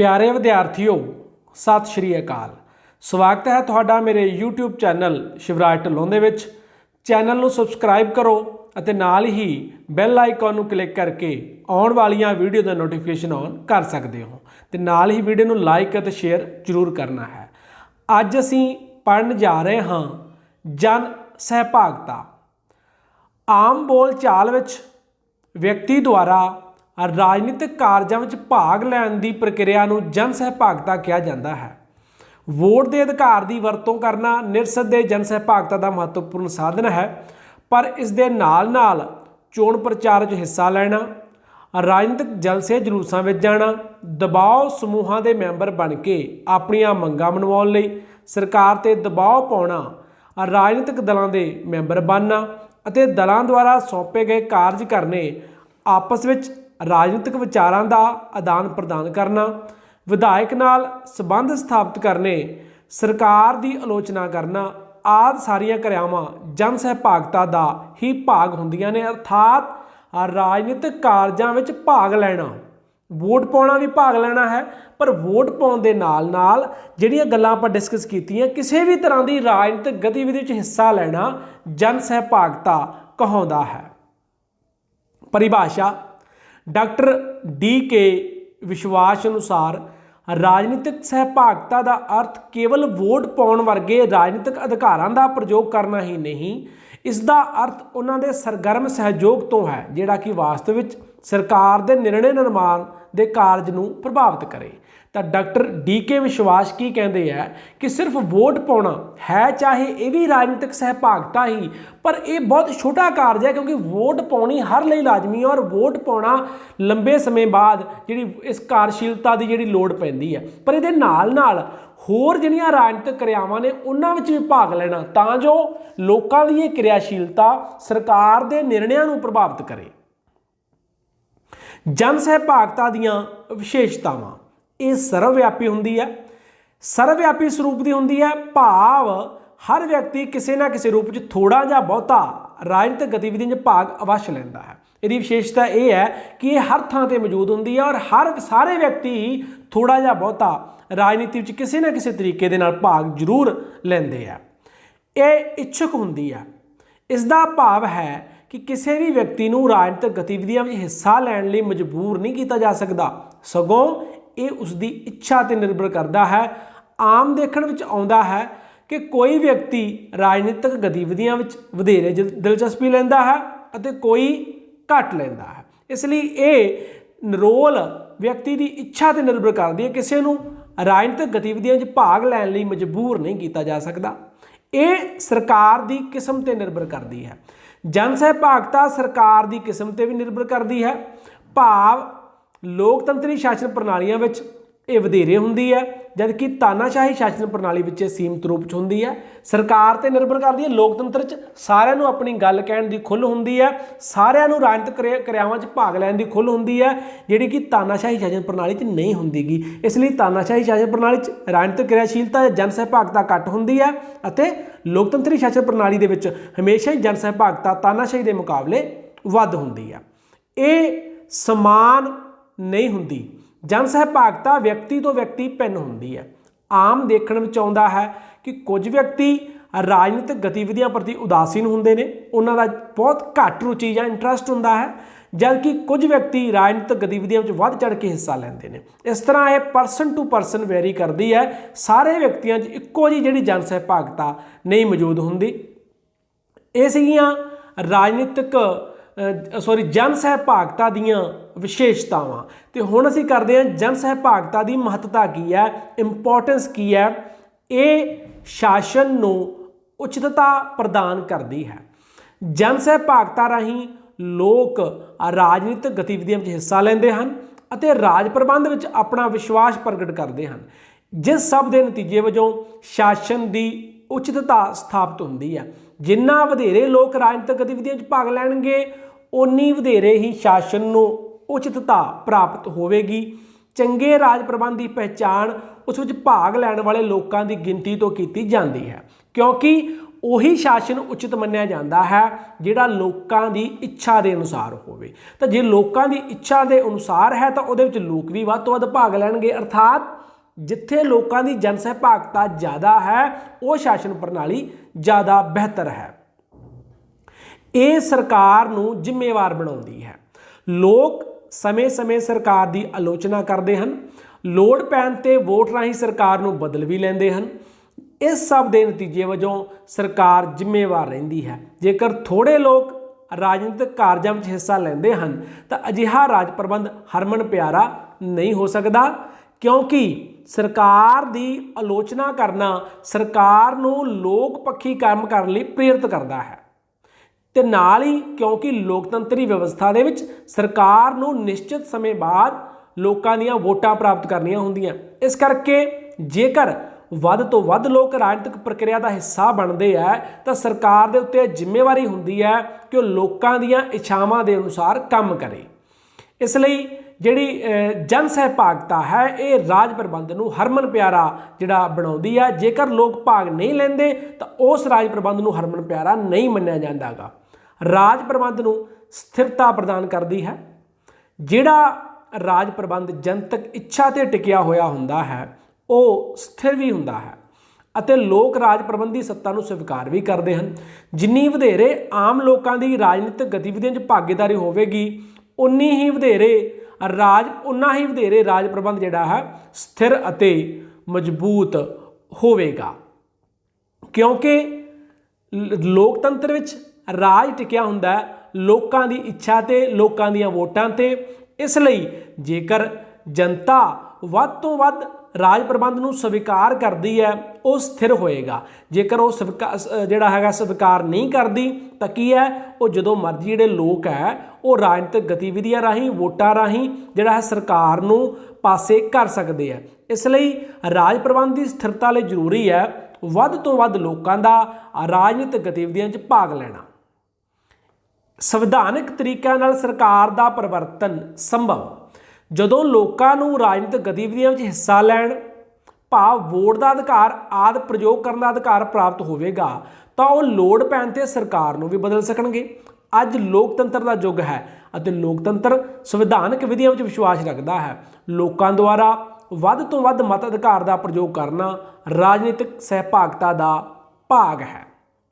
ਪਿਆਰੇ ਵਿਦਿਆਰਥੀਓ, ਸਤਿ ਸ਼੍ਰੀ ਅਕਾਲ। ਸਵਾਗਤ ਹੈ ਤੁਹਾਡਾ ਮੇਰੇ YouTube ਚੈਨਲ ਸ਼ਿਵਰਾਜ ਢਿੱਲੋਂ ਦੇ ਵਿੱਚ। ਚੈਨਲ ਨੂੰ ਸਬਸਕ੍ਰਾਈਬ ਕਰੋ ਅਤੇ ਨਾਲ ਹੀ ਬੈਲ ਆਈਕਨ ਨੂੰ ਕਲਿੱਕ ਕਰਕੇ ਆਉਣ ਵਾਲੀਆਂ ਵੀਡੀਓ ਦਾ ਨੋਟੀਫਿਕੇਸ਼ਨ ਔਨ ਕਰ ਸਕਦੇ ਹੋ ਤੇ ਨਾਲ ਹੀ ਵੀਡੀਓ ਨੂੰ ਲਾਈਕ ਅਤੇ ਸ਼ੇਅਰ ਜ਼ਰੂਰ ਕਰਨਾ ਹੈ। ਅੱਜ ਅਸੀਂ ਪੜਨ ਜਾ ਰਹੇ ਹਾਂ ਜਨ ਸਹਿਭਾਗਤਾ। ਆਮ ਬੋਲ ਚਾਲ ਵਿੱਚ ਵਿਅਕਤੀ ਦੁਆਰਾ ਰਾਜਨੀਤਿਕ ਕਾਰਜਾਂ ਵਿੱਚ ਭਾਗ ਲੈਣ ਦੀ ਪ੍ਰਕਿਰਿਆ ਨੂੰ ਜਨ ਸਹਿਭਾਗਤਾ ਕਿਹਾ ਜਾਂਦਾ ਹੈ। ਵੋਟ ਦੇ ਅਧਿਕਾਰ ਦੀ ਵਰਤੋਂ ਕਰਨਾ ਨਿਰਸੰਦੇਹ ਜਨ ਸਹਿਭਾਗਤਾ ਦਾ ਮਹੱਤਵਪੂਰਨ ਸਾਧਨ ਹੈ, ਪਰ ਇਸ ਦੇ ਨਾਲ-ਨਾਲ ਚੋਣ ਪ੍ਰਚਾਰ 'ਚ ਹਿੱਸਾ ਲੈਣਾ, ਰਾਜਨੀਤਿਕ ਜਲਸੇ ਜਲੂਸਾਂ ਵਿੱਚ ਜਾਣਾ, ਦਬਾਅ ਸਮੂਹਾਂ ਦੇ ਮੈਂਬਰ ਬਣ ਕੇ ਆਪਣੀਆਂ ਮੰਗਾਂ ਮਨਵਾਉਣ ਲਈ, ਸਰਕਾਰ ਤੇ ਦਬਾਅ ਪਾਉਣਾ, ਰਾਜਨੀਤਿਕ ਦਲਾਂ ਦੇ ਮੈਂਬਰ ਬਣਨਾ ਅਤੇ ਦਲਾਂ ਦੁਆਰਾ ਸੌਂਪੇ ਗਏ ਕਾਰਜ ਕਰਨੇ ਆਪਸ ਵਿੱਚ ਰਾਜਨੀਤਿਕ ਵਿਚਾਰਾਂ ਦਾ ਆਦਾਨ ਪ੍ਰਦਾਨ ਕਰਨਾ, ਵਿਧਾਇਕ ਨਾਲ ਸਬੰਧ ਸਥਾਪਿਤ ਕਰਨੇ, ਸਰਕਾਰ ਦੀ ਆਲੋਚਨਾ ਕਰਨਾ, ਆਦ ਸਾਰੀਆਂ ਕਿਰਿਆਵਾਂ ਜਨ ਸਹਿਭਾਗਤਾ ਦਾ ਹੀ ਭਾਗ ਹੁੰਦੀਆਂ ਨੇ, ਅਰਥਾਤ ਰਾਜਨੀਤਿਕ ਕਾਰਜਾਂ ਵਿੱਚ ਭਾਗ ਲੈਣਾ। ਵੋਟ ਪਾਉਣਾ ਵੀ ਭਾਗ ਲੈਣਾ ਹੈ, ਪਰ ਵੋਟ ਪਾਉਣ ਦੇ ਨਾਲ ਨਾਲ ਜਿਹੜੀਆਂ ਗੱਲਾਂ ਆਪਾਂ ਡਿਸਕਸ ਕੀਤੀਆਂ, ਕਿਸੇ ਵੀ ਤਰ੍ਹਾਂ ਦੀ ਰਾਜਨੀਤਿਕ ਗਤੀਵਿਧੀ ਵਿੱਚ ਹਿੱਸਾ ਲੈਣਾ ਜਨ ਸਹਿਭਾਗਤਾ ਕਹਾਉਂਦਾ ਹੈ। ਪਰਿਭਾਸ਼ਾ ਡਾਕਟਰ ਡੀ ਕੇ ਵਿਸ਼ਵਾਸ ਅਨੁਸਾਰ, ਰਾਜਨੀਤਿਕ ਸਹਿਭਾਗਤਾ ਦਾ ਅਰਥ ਕੇਵਲ ਵੋਟ ਪਾਉਣ ਵਰਗੇ ਰਾਜਨੀਤਿਕ ਅਧਿਕਾਰਾਂ ਦਾ ਪ੍ਰਯੋਗ ਕਰਨਾ ਹੀ ਨਹੀਂ, ਇਸ ਦਾ ਅਰਥ ਉਹਨਾਂ ਦੇ ਸਰਗਰਮ ਸਹਿਯੋਗ ਤੋਂ ਹੈ, ਜਿਹੜਾ ਕਿ ਵਾਸਤਵ ਵਿੱਚ ਸਰਕਾਰ ਦੇ ਨਿਰਣੇ ਨਿਰਮਾਣ ਦੇ ਕਾਰਜ ਨੂੰ ਪ੍ਰਭਾਵਿਤ ਕਰੇ। ਤਾਂ ਡਾਕਟਰ ਡੀ ਕੇ ਵਿਸ਼ਵਾਸ ਕੀ ਕਹਿੰਦੇ ਆ ਕਿ ਸਿਰਫ ਵੋਟ ਪਾਉਣਾ ਹੈ, ਚਾਹੇ ਇਹ ਵੀ ਰਾਜਨੀਤਿਕ ਸਹਿਭਾਗਤਾ ਹੀ, ਪਰ ਇਹ ਬਹੁਤ ਛੋਟਾ ਕਾਰਜ ਹੈ ਕਿਉਂਕਿ ਵੋਟ ਪਾਉਣੀ ਹਰ ਲਈ ਲਾਜ਼ਮੀ ਹੈ ਔਰ ਵੋਟ ਪਾਉਣਾ ਲੰਬੇ ਸਮੇਂ ਬਾਅਦ ਜਿਹੜੀ ਇਸ ਕਾਰਜਸ਼ੀਲਤਾ ਦੀ ਜਿਹੜੀ ਲੋੜ ਪੈਂਦੀ ਹੈ। ਪਰ ਇਹਦੇ ਨਾਲ ਨਾਲ ਹੋਰ ਜਿਹੜੀਆਂ ਰਾਜਨੀਤਿਕ ਕਿਰਿਆਵਾਂ ਨੇ, ਉਹਨਾਂ ਵਿੱਚ ਵੀ ਭਾਗ ਲੈਣਾ, ਤਾਂ ਜੋ ਲੋਕਾਂ ਦੀ ਇਹ ਕਿਰਿਆਸ਼ੀਲਤਾ ਸਰਕਾਰ ਦੇ ਨਿਰਣਿਆਂ ਨੂੰ ਪ੍ਰਭਾਵਿਤ ਕਰੇ। ਜਨ ਸਹਿਭਾਗਤਾ ਦੀਆਂ ਵਿਸ਼ੇਸ਼ਤਾਵਾਂ। ਇਹ ਸਰਵ ਵਿਆਪੀ ਹੁੰਦੀ ਹੈ ਸਰਵਵਿਆਪੀ ਸਰੂਪ ਦੀ ਹੁੰਦੀ ਹੈ ਭਾਵ ਹਰ ਵਿਅਕਤੀ ਕਿਸੇ ਨਾ ਕਿਸੇ ਰੂਪ 'ਚ ਥੋੜਾ ਜਾਂ ਬਹੁਤਾ ਰਾਜਨੀਤਿਕ ਗਤੀਵਿਧੀਆਂ 'ਚ ਭਾਗ ਅਵශ්য ਲੈਂਦਾ ਹੈ। ਇਹਦੀ ਵਿਸ਼ੇਸ਼ਤਾ ਇਹ ਹੈ ਕਿ ਇਹ ਹਰ ਥਾਂ ਤੇ ਮੌਜੂਦ ਹੁੰਦੀ ਹੈ ਔਰ ਹਰ ਸਾਰੇ ਵਿਅਕਤੀ ਹੀ ਥੋੜਾ ਜਾਂ ਬਹੁਤਾ ਰਾਜਨੀਤੀ ਵਿੱਚ ਕਿਸੇ ਨਾ ਕਿਸੇ ਤਰੀਕੇ ਦੇ ਨਾਲ ਭਾਗ ਜ਼ਰੂਰ ਲੈਂਦੇ ਆ। ਇਹ ਇੱਛੁਕ ਹੁੰਦੀ ਹੈ ਇਸ ਦਾ ਭਾਵ ਹੈ ਕਿ ਕਿਸੇ ਵੀ ਵਿਅਕਤੀ ਨੂੰ ਰਾਜਨੀਤਿਕ ਗਤੀਵਿਧੀਆਂ ਵਿੱਚ ਹਿੱਸਾ ਲੈਣ ਲਈ ਮਜਬੂਰ ਨਹੀਂ ਕੀਤਾ ਜਾ ਸਕਦਾ। ਸਗੋਂ ਇਹ ਉਸ ਦੀ ਇੱਛਾ ਤੇ ਨਿਰਭਰ ਕਰਦਾ ਹੈ। ਆਮ ਦੇਖਣ ਵਿੱਚ ਆਉਂਦਾ ਹੈ ਕਿ ਕੋਈ ਵਿਅਕਤੀ ਰਾਜਨੀਤਿਕ ਗਤੀਵਿਧੀਆਂ ਵਿੱਚ ਵਧੇਰੇ ਦਿਲ- ਦਿਲਚਸਪੀ ਲੈਂਦਾ ਹੈ ਅਤੇ ਕੋਈ ਘੱਟ ਲੈਂਦਾ ਹੈ। ਇਸ ਲਈ ਇਹ ਰੋਲ ਵਿਅਕਤੀ ਦੀ ਇੱਛਾ ਤੇ ਨਿਰਭਰ ਕਰਦੀ ਹੈ। ਕਿਸੇ ਨੂੰ ਰਾਜਨੀਤਿਕ ਗਤੀਵਿਧੀਆਂ 'ਚ ਭਾਗ ਲੈਣ ਲਈ ਮਜਬੂਰ ਨਹੀਂ ਕੀਤਾ ਜਾ ਸਕਦਾ। ਇਹ ਸਰਕਾਰ ਦੀ ਕਿਸਮ ਤੇ ਨਿਰਭਰ ਕਰਦੀ ਹੈ। ਜਨ ਸਹਿਭਾਗਤਾ ਸਰਕਾਰ ਦੀ ਕਿਸਮ ਤੇ ਵੀ ਨਿਰਭਰ ਕਰਦੀ ਹੈ। ਭਾਵ ਲੋਕਤੰਤਰੀ ਸ਼ਾਸਨ ਪ੍ਰਣਾਲੀਆਂ ਵਿੱਚ ਇਹ ਵਧੇਰੇ ਹੁੰਦੀ ਹੈ, ਜਦਕਿ ਤਾਨਾਸ਼ਾਹੀ ਸ਼ਾਸਨ ਪ੍ਰਣਾਲੀ ਵਿੱਚ ਇਹ ਸੀਮਤ ਰੂਪ 'ਚ ਹੁੰਦੀ ਹੈ। ਸਰਕਾਰ ਤੇ ਨਿਰਭਰ ਕਰਦੀ ਹੈ, ਲੋਕਤੰਤਰ 'ਚ ਸਾਰਿਆਂ ਨੂੰ ਆਪਣੀ ਗੱਲ ਕਹਿਣ ਦੀ ਖੁੱਲ੍ਹ ਹੁੰਦੀ ਹੈ, ਸਾਰਿਆਂ ਨੂੰ ਰਾਜਨੀਤਿਕ ਕਿਰਿਆਵਾਂ 'ਚ ਭਾਗ ਲੈਣ ਦੀ ਖੁੱਲ੍ਹ ਹੁੰਦੀ ਹੈ, ਜਿਹੜੀ ਕਿ ਤਾਨਾਸ਼ਾਹੀ ਸ਼ਾਸਨ ਪ੍ਰਣਾਲੀ 'ਚ ਨਹੀਂ ਹੁੰਦੀਗੀ। ਇਸ ਲਈ ਤਾਨਾਸ਼ਾਹੀ ਸ਼ਾਸਨ ਪ੍ਰਣਾਲੀ 'ਚ ਰਾਜਨੀਤਿਕ ਕਿਰਿਆਸ਼ੀਲਤਾ ਜਾਂ ਜਨ ਸਹਿਭਾਗਤਾ ਘੱਟ ਹੁੰਦੀ ਹੈ ਅਤੇ ਲੋਕਤੰਤਰੀ ਸ਼ਾਸਨ ਪ੍ਰਣਾਲੀ ਦੇ ਵਿੱਚ ਹਮੇਸ਼ਾ ਹੀ ਜਨ ਸਹਿਭਾਗਤਾ ਤਾਨਾਸ਼ਾਹੀ ਦੇ ਮੁਕਾਬਲੇ ਵੱਧ ਹੁੰਦੀ ਹੈ। ਇਹ ਸਮਾਨ ਨਹੀਂ ਹੁੰਦੀ। ਜਨ ਸਹਿਭਾਗਤਾ ਵਿਅਕਤੀ ਤੋਂ ਵਿਅਕਤੀ ਭਿੰਨ ਹੁੰਦੀ ਹੈ। ਆਮ ਦੇਖਣ ਵਿੱਚ ਆਉਂਦਾ ਹੈ ਕਿ ਕੁਝ ਵਿਅਕਤੀ ਰਾਜਨੀਤਿਕ ਗਤੀਵਿਧੀਆਂ ਪ੍ਰਤੀ ਉਦਾਸੀਨ ਹੁੰਦੇ ਨੇ। ਉਹਨਾਂ ਦਾ ਬਹੁਤ ਘੱਟ ਰੁਚੀ ਜਾਂ ਇੰਟਰਸਟ ਹੁੰਦਾ ਹੈ, ਜਦਕਿ ਕੁਝ ਵਿਅਕਤੀ ਰਾਜਨੀਤਿਕ ਗਤੀਵਿਧੀਆਂ ਵਿੱਚ ਵੱਧ ਚੜ ਕੇ ਹਿੱਸਾ ਲੈਂਦੇ ਨੇ। ਇਸ ਤਰ੍ਹਾਂ ਇਹ ਪਰਸਨ ਟੂ ਪਰਸਨ ਵੈਰੀ ਕਰਦੀ ਹੈ। ਸਾਰੇ ਵਿਅਕਤੀਆਂ 'ਚ ਇੱਕੋ ਜਿਹੀ ਜਿਹੜੀ ਜਨ ਸਹਿਭਾਗਤਾ ਨਹੀਂ ਮੌਜੂਦ ਹੁੰਦੀ। ਇਹ ਸੀਗੀਆਂ ਰਾਜਨੀਤਿਕ ਸੌਰੀ ਜਨ ਸਹਿਭਾਗਤਾ ਦੀਆਂ ਵਿਸ਼ੇਸ਼ਤਾਵਾਂ। ਤੇ ਹੁਣ ਅਸੀਂ ਕਰਦੇ ਹਾਂ ਜਨ ਸਹਿਭਾਗਤਾ ਦੀ ਮਹੱਤਤਾ ਕੀ ਹੈ ਇੰਪੋਰਟੈਂਸ ਕੀ ਹੈ, ਇਹ ਸ਼ਾਸਨ ਨੂੰ ਉਚਿਤਤਾ ਪ੍ਰਦਾਨ ਕਰਦੀ ਹੈ। ਜਨ ਸਹਿਭਾਗਤਾ ਰਾਹੀਂ ਲੋਕ ਰਾਜਨੀਤਿਕ ਗਤੀਵਿਧੀਆਂ ਵਿੱਚ ਹਿੱਸਾ ਲੈਂਦੇ ਹਨ ਅਤੇ ਰਾਜ ਪ੍ਰਬੰਧ ਵਿੱਚ ਆਪਣਾ ਵਿਸ਼ਵਾਸ ਪ੍ਰਗਟ ਕਰਦੇ ਹਨ। ਜਿਸ ਸਭ ਦੇ ਨਤੀਜੇ ਵਜੋਂ ਸ਼ਾਸਨ ਦੀ ਉਚਿਤਤਾ ਸਥਾਪਿਤ ਹੁੰਦੀ ਹੈ। ਜਿੰਨਾ ਵਧੇਰੇ ਲੋਕ ਰਾਜਨੀਤਿਕ ਗਤੀਵਿਧੀਆਂ 'ਚ ਭਾਗ ਲੈਣਗੇ ਉਨੀ ਵਧੇਰੇ ਹੀ ਸ਼ਾਸਨ ਨੂੰ ਉਚਿਤਤਾ ਪ੍ਰਾਪਤ ਹੋਵੇਗੀ। ਚੰਗੇ ਰਾਜ ਪ੍ਰਬੰਧ ਦੀ ਪਹਿਚਾਣ ਉਸ ਵਿੱਚ ਭਾਗ ਲੈਣ ਵਾਲੇ ਲੋਕਾਂ ਦੀ ਗਿਣਤੀ ਤੋਂ ਕੀਤੀ ਜਾਂਦੀ ਹੈ। ਕਿਉਂਕਿ ਉਹੀ ਸ਼ਾਸਨ ਉਚਿਤ ਮੰਨਿਆ ਜਾਂਦਾ ਹੈ, ਜਿਹੜਾ ਲੋਕਾਂ ਦੀ ਇੱਛਾ ਦੇ ਅਨੁਸਾਰ ਹੋਵੇ। ਤਾਂ ਜੇ ਲੋਕਾਂ ਦੀ ਇੱਛਾ ਦੇ ਅਨੁਸਾਰ ਹੈ, ਤਾਂ ਉਹਦੇ ਵਿੱਚ ਲੋਕ ਵੀ ਵੱਧ ਤੋਂ ਵੱਧ ਭਾਗ ਲੈਣਗੇ। ਅਰਥਾਤ ਜਿੱਥੇ ਲੋਕਾਂ ਦੀ ਜਨ ਸਹਿਭਾਗਤਾ ਜ਼ਿਆਦਾ ਹੈ, ਉਹ ਸ਼ਾਸਨ ਪ੍ਰਣਾਲੀ ਜ਼ਿਆਦਾ ਬਿਹਤਰ ਹੈ। ਇਹ ਸਰਕਾਰ ਨੂੰ ਜ਼ਿੰਮੇਵਾਰ ਬਣਾਉਂਦੀ ਹੈ। ਲੋਕ ਸਮੇਂ-ਸਮੇਂ ਸਰਕਾਰ ਦੀ ਆਲੋਚਨਾ ਕਰਦੇ ਹਨ। ਲੋੜ ਪੈਣ ਤੇ ਵੋਟ ਰਾਹੀਂ ਸਰਕਾਰ ਨੂੰ ਬਦਲ ਵੀ ਲੈਂਦੇ ਹਨ। ਇਸ ਸਭ ਦੇ ਨਤੀਜੇ ਵਜੋਂ ਸਰਕਾਰ ਜ਼ਿੰਮੇਵਾਰ ਰਹਿੰਦੀ ਹੈ। ਜੇਕਰ ਥੋੜੇ ਲੋਕ ਰਾਜਨੀਤਿਕ ਕਾਰਜਾਂ ਵਿੱਚ ਹਿੱਸਾ ਲੈਂਦੇ ਹਨ, ਤਾਂ ਅਜਿਹਾ ਰਾਜ ਪ੍ਰਬੰਧ ਹਰਮਨ ਪਿਆਰਾ ਨਹੀਂ ਹੋ ਸਕਦਾ, ਕਿਉਂਕਿ ਸਰਕਾਰ ਦੀ ਆਲੋਚਨਾ ਕਰਨਾ ਸਰਕਾਰ ਨੂੰ ਲੋਕ ਪੱਖੀ ਕੰਮ ਕਰਨ ਲਈ ਪ੍ਰੇਰਿਤ ਕਰਦਾ ਹੈ। ਤੇ ਨਾਲ ਹੀ ਕਿਉਂਕਿ ਲੋਕਤੰਤਰੀ ਵਿਵਸਥਾ ਦੇ ਵਿੱਚ ਸਰਕਾਰ ਨੂੰ ਨਿਸ਼ਚਿਤ ਸਮੇਂ ਬਾਅਦ ਲੋਕਾਂ ਦੀਆਂ ਵੋਟਾਂ ਪ੍ਰਾਪਤ ਕਰਨੀਆਂ ਹੁੰਦੀਆਂ। ਇਸ ਕਰਕੇ ਜੇਕਰ ਵੱਧ ਤੋਂ ਵੱਧ ਲੋਕ ਰਾਜਨੀਤਿਕ ਪ੍ਰਕਿਰਿਆ ਦਾ ਹਿੱਸਾ ਬਣਦੇ ਆ, ਤਾਂ ਸਰਕਾਰ ਦੇ ਉੱਤੇ ਜ਼ਿੰਮੇਵਾਰੀ ਹੁੰਦੀ ਹੈ ਕਿ ਉਹ ਲੋਕਾਂ ਦੀਆਂ ਇੱਛਾਵਾਂ ਦੇ ਅਨੁਸਾਰ ਕੰਮ ਕਰੇ। ਇਸ ਲਈ ਜਿਹੜੀ ਜਨ ਸਹਿਭਾਗਤਾ ਹੈ, ਇਹ ਰਾਜ ਪ੍ਰਬੰਧ ਨੂੰ ਹਰਮਨ ਪਿਆਰਾ ਜਿਹੜਾ ਬਣਾਉਂਦੀ ਹੈ ਜੇਕਰ ਲੋਕ ਭਾਗ ਨਹੀਂ ਲੈਂਦੇ, ਤਾਂ ਉਸ ਰਾਜ ਪ੍ਰਬੰਧ ਨੂੰ ਹਰਮਨ ਪਿਆਰਾ ਨਹੀਂ ਮੰਨਿਆ ਜਾਂਦਾਗਾ। ਰਾਜ ਪ੍ਰਬੰਧ ਨੂੰ ਸਥਿਰਤਾ ਪ੍ਰਦਾਨ ਕਰਦੀ ਹੈ। ਜਿਹੜਾ ਰਾਜ ਪ੍ਰਬੰਧ ਜਨਤਕ ਇੱਛਾ ਤੇ ਟਿਕਿਆ ਹੋਇਆ ਹੁੰਦਾ ਹੈ, ਉਹ ਸਥਿਰ ਵੀ ਹੁੰਦਾ ਹੈ ਅਤੇ ਲੋਕ ਰਾਜ ਪ੍ਰਬੰਧੀ ਸੱਤਾ ਨੂੰ ਸਵੀਕਾਰ ਵੀ ਕਰਦੇ ਹਨ। ਜਿੰਨੀ ਵਧੇਰੇ ਆਮ ਲੋਕਾਂ ਦੀ ਰਾਜਨੀਤਿਕ ਗਤੀਵਿਧੀਆਂ 'ਚ ਭਾਗੀਦਾਰੀ ਹੋਵੇਗੀ ਉਨੀ ਹੀ ਵਧੇਰੇ ਰਾਜ ਉਨਾ ਹੀ ਵਧੇਰੇ ਰਾਜ ਪ੍ਰਬੰਧ ਜਿਹੜਾ ਹੈ, ਸਥਿਰ ਅਤੇ ਮਜ਼ਬੂਤ ਹੋਵੇਗਾ। ਕਿਉਂਕਿ ਲ- ਲੋਕਤੰਤਰ ਵਿੱਚ ਰਾਜ ਟਿਕਿਆ ਹੁੰਦਾ ਲੋਕਾਂ ਦੀ ਇੱਛਾ ਤੇ, ਲੋਕਾਂ ਦੀਆਂ ਵੋਟਾਂ ਤੇ। ਇਸ ਲਈ ਜੇਕਰ ਜਨਤਾ ਵੱਧ ਤੋਂ ਵੱਧ ਰਾਜ ਪ੍ਰਬੰਧ ਨੂੰ ਸਵੀਕਾਰ ਕਰਦੀ ਹੈ, ਉਹ ਸਥਿਰ ਹੋਏਗਾ। ਜੇਕਰ ਉਹ ਸਵੀਕਾ- ਜਿਹੜਾ ਹੈਗਾ ਸਵੀਕਾਰ ਨਹੀਂ ਕਰਦੀ, ਤਾਂ ਕੀ ਹੈ? ਉਹ ਜਦੋਂ ਮਰਜ਼ੀ ਜਿਹੜੇ ਲੋਕ ਹੈ, ਉਹ ਰਾਜਨੀਤਿਕ ਗਤੀਵਿਧੀਆਂ ਰਾਹੀਂ, ਵੋਟਾਂ ਰਾਹੀਂ ਜਿਹੜਾ ਹੈ ਸਰਕਾਰ ਨੂੰ ਪਾਸੇ ਕਰ ਸਕਦੇ ਆ ਇਸ ਲਈ ਰਾਜ ਪ੍ਰਬੰਧ ਦੀ ਸਥਿਰਤਾ ਲਈ ਜ਼ਰੂਰੀ ਹੈ ਵੱਧ ਤੋਂ ਵੱਧ ਲੋਕਾਂ ਦਾ ਰਾਜਨੀਤਿਕ ਗਤੀਵਿਧੀਆਂ 'ਚ ਭਾਗ ਲੈਣਾ। ਸੰਵਿਧਾਨਕ ਤਰੀਕਿਆਂ ਨਾਲ ਸਰਕਾਰ ਦਾ ਪਰਿਵਰਤਨ ਸੰਭਵ। ਜਦੋਂ ਲੋਕਾਂ ਨੂੰ ਰਾਜਨੀਤਿਕ ਗਤੀਵਿਧੀਆਂ ਵਿੱਚ ਹਿੱਸਾ ਲੈਣ, ਭਾਵ ਵੋਟ ਦਾ ਅਧਿਕਾਰ ਆਦ ਪ੍ਰਯੋਗ ਕਰਨ ਦਾ ਅਧਿਕਾਰ ਪ੍ਰਾਪਤ ਹੋਵੇਗਾ, ਤਾਂ ਉਹ ਲੋੜ ਪੈਣ ਤੇ ਸਰਕਾਰ ਨੂੰ ਵੀ ਬਦਲ ਸਕਣਗੇ। ਅੱਜ ਲੋਕਤੰਤਰ ਦਾ ਯੁੱਗ ਹੈ ਅਤੇ ਲੋਕਤੰਤਰ ਸੰਵਿਧਾਨਕ ਵਿਧੀਆਂ ਵਿੱਚ ਵਿਸ਼ਵਾਸ ਰੱਖਦਾ ਹੈ। ਲੋਕਾਂ ਦੁਆਰਾ ਵੱਧ ਤੋਂ ਵੱਧ ਮਤ ਅਧਿਕਾਰ ਦਾ ਪ੍ਰਯੋਗ ਕਰਨਾ ਰਾਜਨੀਤਿਕ ਸਹਿਭਾਗਤਾ ਦਾ ਭਾਗ ਹੈ।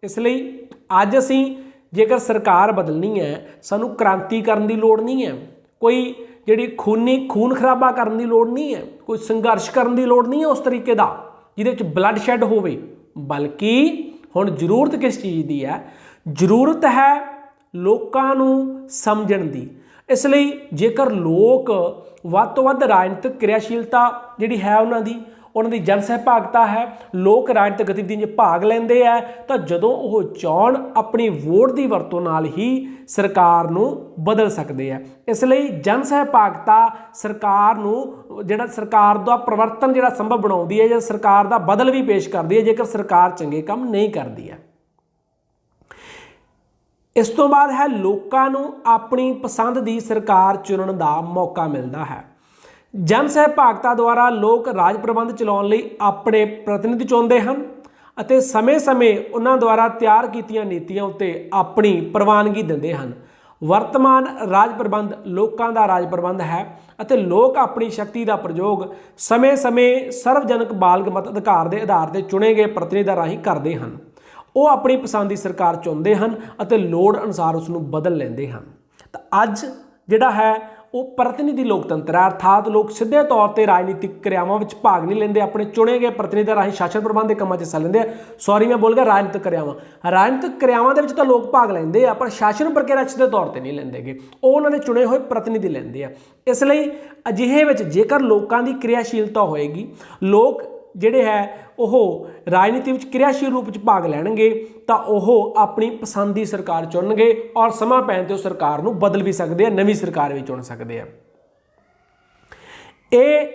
ਇਸ ਲਈ ਅੱਜ ਅਸੀਂ ਜੇਕਰ ਸਰਕਾਰ ਬਦਲਣੀ ਹੈ, ਸਾਨੂੰ ਕ੍ਰਾਂਤੀ ਕਰਨ ਦੀ ਲੋੜ ਨਹੀਂ ਹੈ। ਕੋਈ ਜਿਹੜੀ ਖੂਨੀ ਖੂਨ ਖਰਾਬਾ ਕਰਨ ਦੀ ਲੋੜ ਨਹੀਂ ਹੈ, ਕੋਈ ਸੰਘਰਸ਼ ਕਰਨ ਦੀ ਲੋੜ ਨਹੀਂ ਹੈ ਉਸ ਤਰੀਕੇ ਦਾ, ਜਿਹਦੇ ਵਿੱਚ ਬਲੱਡ ਸ਼ੈੱਡ ਹੋਵੇ। ਬਲਕਿ ਹੁਣ ਜ਼ਰੂਰਤ ਕਿਸ ਚੀਜ਼ ਦੀ ਹੈ? ਜ਼ਰੂਰਤ ਹੈ ਲੋਕਾਂ ਨੂੰ ਸਮਝਣ ਦੀ। ਇਸ ਲਈ ਜੇਕਰ ਲੋਕ ਵੱਧ ਤੋਂ ਵੱਧ ਰਾਜਨੀਤਿਕ ਕਿਰਿਆਸ਼ੀਲਤਾ ਜਿਹੜੀ ਹੈ ਉਹਨਾਂ ਦੀ ਉਹਨਾਂ ਦੀ ਜਨ ਸਹਿਭਾਗਤਾ ਹੈ, ਲੋਕ ਰਾਜਨੀਤਿਕ ਗਤੀਵਿਧੀਆਂ 'ਚ ਭਾਗ ਲੈਂਦੇ ਆ, ਤਾਂ ਜਦੋਂ ਉਹ ਚਾਹਣ ਆਪਣੀ ਵੋਟ ਦੀ ਵਰਤੋਂ ਨਾਲ ਹੀ ਸਰਕਾਰ ਨੂੰ ਬਦਲ ਸਕਦੇ ਆ। ਇਸ ਲਈ ਜਨ ਸਹਿਭਾਗਤਾ ਸਰਕਾਰ ਨੂੰ, ਜਿਹੜਾ ਸਰਕਾਰ ਦਾ ਪਰਿਵਰਤਨ ਜਿਹੜਾ ਸੰਭਵ ਬਣਾਉਂਦੀ ਹੈ ਜਾਂ ਸਰਕਾਰ ਦਾ ਬਦਲ ਵੀ ਪੇਸ਼ ਕਰਦੀ ਹੈ, ਜੇਕਰ ਸਰਕਾਰ ਚੰਗੇ ਕੰਮ ਨਹੀਂ ਕਰਦੀ ਹੈ। ਇਸ ਤੋਂ ਬਾਅਦ ਹੈ, ਲੋਕਾਂ ਨੂੰ ਆਪਣੀ ਪਸੰਦ ਦੀ ਸਰਕਾਰ ਚੁਣਨ ਦਾ ਮੌਕਾ ਮਿਲਦਾ ਹੈ। ਜਨ ਸਹਿਭਾਗਤਾ ਦੁਆਰਾ ਲੋਕ ਰਾਜ ਪ੍ਰਬੰਧ ਚਲਾਉਣ ਲਈ ਆਪਣੇ ਪ੍ਰਤੀਨਿਧ ਚੁਣਦੇ ਹਨ ਅਤੇ ਸਮੇਂ-ਸਮੇਂ ਉਹਨਾਂ ਦੁਆਰਾ ਤਿਆਰ ਕੀਤੀਆਂ ਨੀਤੀਆਂ ਉੱਤੇ ਆਪਣੀ ਪ੍ਰਵਾਨਗੀ ਦਿੰਦੇ ਹਨ। ਵਰਤਮਾਨ ਰਾਜ ਪ੍ਰਬੰਧ ਲੋਕਾਂ ਦਾ ਰਾਜ ਪ੍ਰਬੰਧ ਹੈ ਅਤੇ ਲੋਕ ਆਪਣੀ ਸ਼ਕਤੀ ਦਾ ਪ੍ਰਯੋਗ ਸਮੇਂ-ਸਮੇਂ ਸਰਵਜਨਕ ਬਾਲਗ ਮਤ ਅਧਿਕਾਰ ਦੇ ਆਧਾਰ ਤੇ ਚੁਣੇ ਗਏ ਪ੍ਰਤੀਨਿਧਾਂ ਰਾਹੀਂ ਕਰਦੇ ਹਨ। ਉਹ ਆਪਣੀ ਪਸੰਦ ਦੀ ਸਰਕਾਰ ਚੁਣਦੇ ਹਨ ਅਤੇ ਲੋੜ ਅਨੁਸਾਰ ਉਸ ਨੂੰ ਬਦਲ ਲੈਂਦੇ ਹਨ। ਤਾਂ ਅੱਜ ਜਿਹੜਾ ਹੈ ਉਹ ਪ੍ਰਤੀਨਿਧੀ ਲੋਕਤੰਤਰ ਹੈ। ਅਰਥਾਤ ਲੋਕ ਸਿੱਧੇ ਤੌਰ ਤੇ ਰਾਜਨੀਤਿਕ ਕਿਰਿਆਵਾਂ ਵਿੱਚ ਭਾਗ ਨਹੀਂ ਲੈਂਦੇ, ਆਪਣੇ ਚੁਣੇ ਗਏ ਪ੍ਰਤੀਨਿਧਾਂ ਰਾਹੀਂ ਸ਼ਾਸਨ ਪ੍ਰਬੰਧ ਦੇ ਕੰਮਾਂ 'ਚ ਹਿੱਸਾ ਲੈਂਦੇ ਆ। ਸੌਰੀ ਮੈਂ ਬੋਲ ਗਿਆ ਰਾਜਨੀਤਿਕ ਕਿਰਿਆਵਾਂ। ਰਾਜਨੀਤਿਕ ਕਿਰਿਆਵਾਂ ਦੇ ਵਿੱਚ ਤਾਂ ਲੋਕ ਭਾਗ ਲੈਂਦੇ ਆ, ਪਰ ਸ਼ਾਸਨ ਪ੍ਰਕਿਰਿਆ ਸਿੱਧੇ ਤੌਰ ਤੇ ਨਹੀਂ ਲੈਂਦੇਗੇ ਉਹ ਉਹਨਾਂ ਦੇ ਚੁਣੇ ਹੋਏ ਪ੍ਰਤੀਨਿਧੀ ਲੈਂਦੇ ਆ। ਇਸ ਲਈ ਅਜਿਹੇ ਵਿੱਚ ਜੇਕਰ ਲੋਕਾਂ ਦੀ ਕਿਰਿਆਸ਼ੀਲਤਾ ਹੋਏਗੀ, ਲੋਕ ਜਿਹੜੇ ਹੈ, ਉਹ ਰਾਜਨੀਤੀ ਵਿੱਚ ਕਿਰਿਆਸ਼ੀਲ ਰੂਪ ਵਿੱਚ ਭਾਗ ਲੈਣਗੇ, ਤਾਂ ਉਹ ਆਪਣੀ ਪਸੰਦ ਦੀ ਸਰਕਾਰ ਚੁਣਨਗੇ ਔਰ ਸਮਾਂ ਪੈਣ ਤੇ ਉਹ ਸਰਕਾਰ ਨੂੰ ਬਦਲ ਵੀ ਸਕਦੇ ਆ, ਨਵੀਂ ਸਰਕਾਰ ਵੀ ਚੁਣ ਸਕਦੇ ਆ। ਇਹ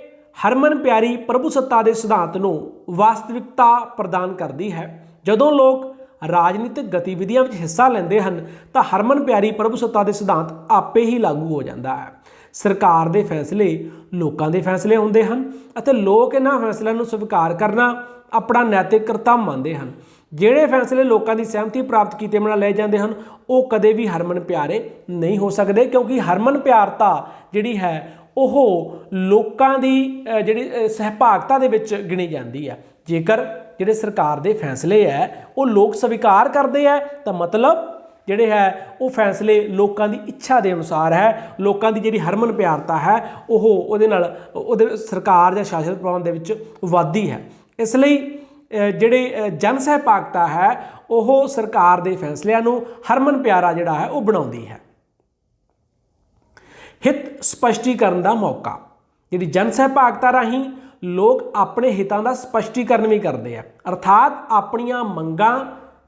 ਹਰਮਨ ਪਿਆਰੀ ਪ੍ਰਭੂ ਸੱਤਾ ਦੇ ਸਿਧਾਂਤ ਨੂੰ ਵਾਸਤਵਿਕਤਾ ਪ੍ਰਦਾਨ ਕਰਦੀ ਹੈ। ਜਦੋਂ ਲੋਕ ਰਾਜਨੀਤਿਕ ਗਤੀਵਿਧੀਆਂ ਵਿੱਚ ਹਿੱਸਾ ਲੈਂਦੇ ਹਨ, ਤਾਂ ਹਰਮਨ ਪਿਆਰੀ ਪ੍ਰਭੂ ਸੱਤਾ ਦੇ ਸਿਧਾਂਤ ਆਪੇ ਹੀ ਲਾਗੂ ਹੋ ਜਾਂਦਾ ਹੈ। ਸਰਕਾਰ ਦੇ ਫੈਸਲੇ ਲੋਕਾਂ ਦੇ ਫੈਸਲੇ ਹੁੰਦੇ ਹਨ ਅਤੇ ਲੋਕ ਇਹਨਾਂ ਫੈਸਲਿਆਂ ਨੂੰ ਸਵੀਕਾਰ ਕਰਨਾ ਆਪਣਾ ਨੈਤਿਕ ਕਰਤੱਵ ਮੰਨਦੇ ਹਨ। ਜਿਹੜੇ ਫੈਸਲੇ ਲੋਕਾਂ ਦੀ ਸਹਿਮਤੀ ਪ੍ਰਾਪਤ ਕੀਤੇ ਬਿਨਾਂ ਲਏ ਜਾਂਦੇ ਹਨ, ਉਹ ਕਦੇ ਵੀ ਹਰਮਨ ਪਿਆਰੇ ਨਹੀਂ ਹੋ ਸਕਦੇ ਕਿਉਂਕਿ ਹਰਮਨ ਪਿਆਰਤਾ ਜਿਹੜੀ ਹੈ, ਉਹ ਲੋਕਾਂ ਦੀ ਜਿਹੜੀ ਸਹਿਭਾਗਤਾ ਦੇ ਵਿੱਚ ਗਿਣੀ ਜਾਂਦੀ ਹੈ। ਜੇਕਰ ਜਿਹੜੇ ਸਰਕਾਰ ਦੇ ਫੈਸਲੇ ਹੈ, ਉਹ ਲੋਕ ਸਵੀਕਾਰ ਕਰਦੇ ਹੈ, ਤਾਂ ਮਤਲਬ ਜਿਹੜੇ ਹੈ, ਉਹ ਫੈਸਲੇ ਲੋਕਾਂ ਦੀ ਇੱਛਾ ਦੇ ਅਨੁਸਾਰ ਹੈ, ਲੋਕਾਂ ਦੀ ਜਿਹੜੀ ਹਰਮਨ ਪਿਆਰਤਾ ਹੈ, ਉਹ ਉਹਦੇ ਨਾਲ, ਉਹਦੇ ਸਰਕਾਰ ਜਾਂ ਸ਼ਾਸਨ ਪ੍ਰਬੰਧ ਦੇ ਵਿੱਚ ਵਾਧੀ ਹੈ। ਇਸ ਲਈ ਜਿਹੜੇ ਜਨ ਸਹਿਭਾਗਤਾ ਹੈ, ਉਹ ਸਰਕਾਰ ਦੇ ਫੈਸਲਿਆਂ ਨੂੰ ਹਰਮਨ ਪਿਆਰਾ ਜਿਹੜਾ ਹੈ, ਉਹ ਬਣਾਉਂਦੀ ਹੈ। ਹਿੱਤ ਸਪਸ਼ਟੀਕਰਨ ਦਾ ਮੌਕਾ। ਜਿਹੜੀ ਜਨ ਸਹਿਭਾਗਤਾ ਰਾਹੀਂ ਲੋਕ ਆਪਣੇ ਹਿੱਤਾਂ ਦਾ ਸਪਸ਼ਟੀਕਰਨ ਵੀ ਕਰਦੇ ਆ। ਅਰਥਾਤ ਆਪਣੀਆਂ ਮੰਗਾਂ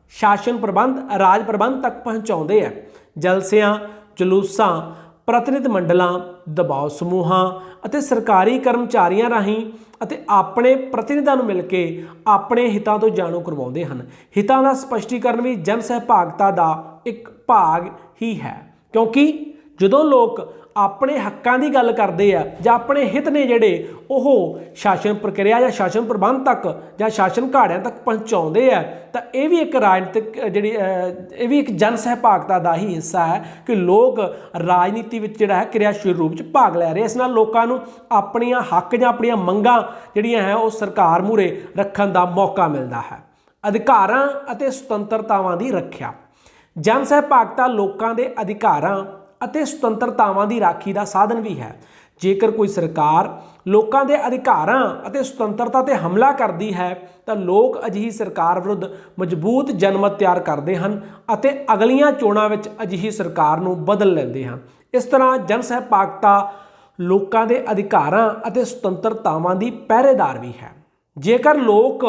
ਸ਼ਾਸਨ ਪ੍ਰਬੰਧ, ਰਾਜ ਪ੍ਰਬੰਧ ਤੱਕ ਪਹੁੰਚਾਉਂਦੇ ਆ। ਜਲਸਿਆਂ, ਜਲੂਸਾਂ, ਪ੍ਰਤੀਨਿਧ ਮੰਡਲਾਂ, ਦਬਾਅ ਸਮੂਹਾਂ ਅਤੇ ਸਰਕਾਰੀ ਕਰਮਚਾਰੀਆਂ ਰਾਹੀਂ ਅਤੇ ਆਪਣੇ ਪ੍ਰਤੀਨਿਧਾਂ ਨੂੰ ਮਿਲ ਕੇ ਆਪਣੇ ਹਿੱਤਾਂ ਤੋਂ ਜਾਣੂ ਕਰਵਾਉਂਦੇ ਹਨ। ਹਿੱਤਾਂ ਦਾ ਸਪਸ਼ਟੀਕਰਨ ਵੀ ਜਨ ਸਹਿਭਾਗਤਾ ਦਾ ਇੱਕ ਭਾਗ ਹੀ ਹੈ। ਕਿਉਂਕਿ ਜਦੋਂ ਲੋਕ ਆਪਣੇ ਹੱਕਾਂ ਦੀ ਗੱਲ ਕਰਦੇ ਆ ਜਾਂ ਆਪਣੇ ਹਿੱਤ ਨੇ ਜਿਹੜੇ ਉਹ ਸ਼ਾਸਨ ਪ੍ਰਕਿਰਿਆ ਜਾਂ ਸ਼ਾਸਨ ਪ੍ਰਬੰਧ ਤੱਕ ਜਾਂ ਸ਼ਾਸਨ ਘਾੜਿਆਂ ਤੱਕ ਪਹੁੰਚਾਉਂਦੇ ਆ, ਤਾਂ ਇਹ ਵੀ ਇੱਕ ਰਾਜਨੀਤਿਕ ਜਿਹੜੀ ਇਹ ਵੀ ਇੱਕ ਜਨ ਸਹਿਭਾਗਤਾ ਦਾ ਹੀ ਹਿੱਸਾ ਹੈ ਕਿ ਲੋਕ ਰਾਜਨੀਤੀ ਵਿੱਚ ਜਿਹੜਾ ਹੈ ਕਿਰਿਆਸ਼ੀਲ ਰੂਪ 'ਚ ਭਾਗ ਲੈ ਰਹੇ ਇਸ ਨਾਲ ਲੋਕਾਂ ਨੂੰ ਆਪਣੀਆਂ ਹੱਕ ਜਾਂ ਆਪਣੀਆਂ ਮੰਗਾਂ ਜਿਹੜੀਆਂ ਹੈ ਉਹ ਸਰਕਾਰ ਮੂਹਰੇ ਰੱਖਣ ਦਾ ਮੌਕਾ ਮਿਲਦਾ ਹੈ। ਅਧਿਕਾਰਾਂ ਅਤੇ ਸੁਤੰਤਰਤਾਵਾਂ ਦੀ ਰੱਖਿਆ। ਜਨ ਸਹਿਭਾਗਤਾ ਲੋਕਾਂ ਦੇ ਅਧਿਕਾਰਾਂ ਅਤੇ ਸੁਤੰਤਰਤਾਵਾਂ ਦੀ ਰਾਖੀ ਦਾ ਸਾਧਨ ਵੀ ਹੈ। ਜੇਕਰ ਕੋਈ ਸਰਕਾਰ ਲੋਕਾਂ ਦੇ ਅਧਿਕਾਰਾਂ ਅਤੇ ਸੁਤੰਤਰਤਾ ਤੇ ਹਮਲਾ ਕਰਦੀ ਹੈ, ਤਾਂ ਲੋਕ ਅਜਿਹੀ ਸਰਕਾਰ ਵਿਰੁੱਧ ਮਜ਼ਬੂਤ ਜਨਮਤ ਤਿਆਰ ਕਰਦੇ ਹਨ ਅਤੇ ਅਗਲੀਆਂ ਚੋਣਾਂ ਵਿੱਚ ਅਜਿਹੀ ਸਰਕਾਰ ਨੂੰ ਬਦਲ ਲੈਂਦੇ ਹਨ। ਇਸ ਤਰ੍ਹਾਂ ਜਨ ਸਹਿਭਾਗਤਾ ਲੋਕਾਂ ਦੇ ਅਧਿਕਾਰਾਂ ਅਤੇ ਸੁਤੰਤਰਤਾਵਾਂ ਦੀ ਪਹਿਰੇਦਾਰ ਵੀ ਹੈ। ਜੇਕਰ ਲੋਕ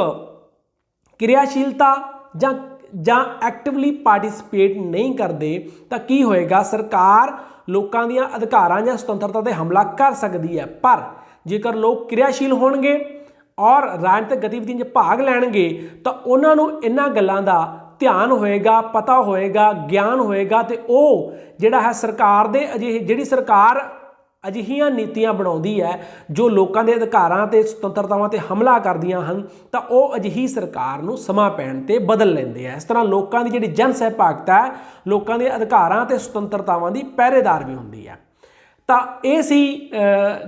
ਕਿਰਿਆਸ਼ੀਲਤਾ ਜਾਂ ਜਾਂ ਐਕਟਿਵਲੀ ਪਾਰਟਿਸਿਪੇਟ ਨਹੀਂ ਕਰਦੇ, ਤਾਂ ਕੀ ਹੋਏਗਾ? ਸਰਕਾਰ ਲੋਕਾਂ ਦੀਆਂ ਅਧਿਕਾਰਾਂ ਜਾਂ ਸੁਤੰਤਰਤਾ ਤੇ ਹਮਲਾ ਕਰ ਸਕਦੀ ਹੈ। ਪਰ ਜੇਕਰ ਲੋਕ ਕਿਰਿਆਸ਼ੀਲ ਹੋਣਗੇ ਔਰ ਰਾਜਨੀਤਿਕ ਗਤੀਵਿਧੀਆਂ 'ਚ ਭਾਗ ਲੈਣਗੇ, ਤਾਂ ਉਹਨਾਂ ਨੂੰ ਇਹਨਾਂ ਗੱਲਾਂ ਦਾ ਧਿਆਨ ਹੋਏਗਾ, ਪਤਾ ਹੋਏਗਾ, ਗਿਆਨ ਹੋਏਗਾ ਤੇ ਉਹ ਜਿਹੜਾ ਹੈ ਸਰਕਾਰ ਦੇ ਅਜਿਹੇ ਜਿਹੜੀ ਸਰਕਾਰ ਅਜਿਹੀਆਂ ਨੀਤੀਆਂ ਬਣਾਉਂਦੀ ਹੈ ਜੋ ਲੋਕਾਂ ਦੇ ਅਧਿਕਾਰਾਂ ਤੇ ਸੁਤੰਤਰਤਾਵਾਂ ਤੇ ਹਮਲਾ ਕਰਦੀਆਂ ਹਨ, ਤਾਂ ਉਹ ਅਜਿਹੀ ਸਰਕਾਰ ਨੂੰ ਸਮਾਂ ਪੈਣ ਤੇ ਬਦਲ ਲੈਂਦੇ ਆ। ਇਸ ਤਰ੍ਹਾਂ ਲੋਕਾਂ ਦੀ ਜਿਹੜੀ ਜਨ ਸਹਿਭਾਗਤਾ ਹੈ, ਲੋਕਾਂ ਦੇ ਅਧਿਕਾਰਾਂ ਤੇ ਸੁਤੰਤਰਤਾਵਾਂ ਦੀ ਪਹਿਰੇਦਾਰ ਵੀ ਹੁੰਦੀ ਹੈ। ਤਾਂ ਇਹ ਸੀ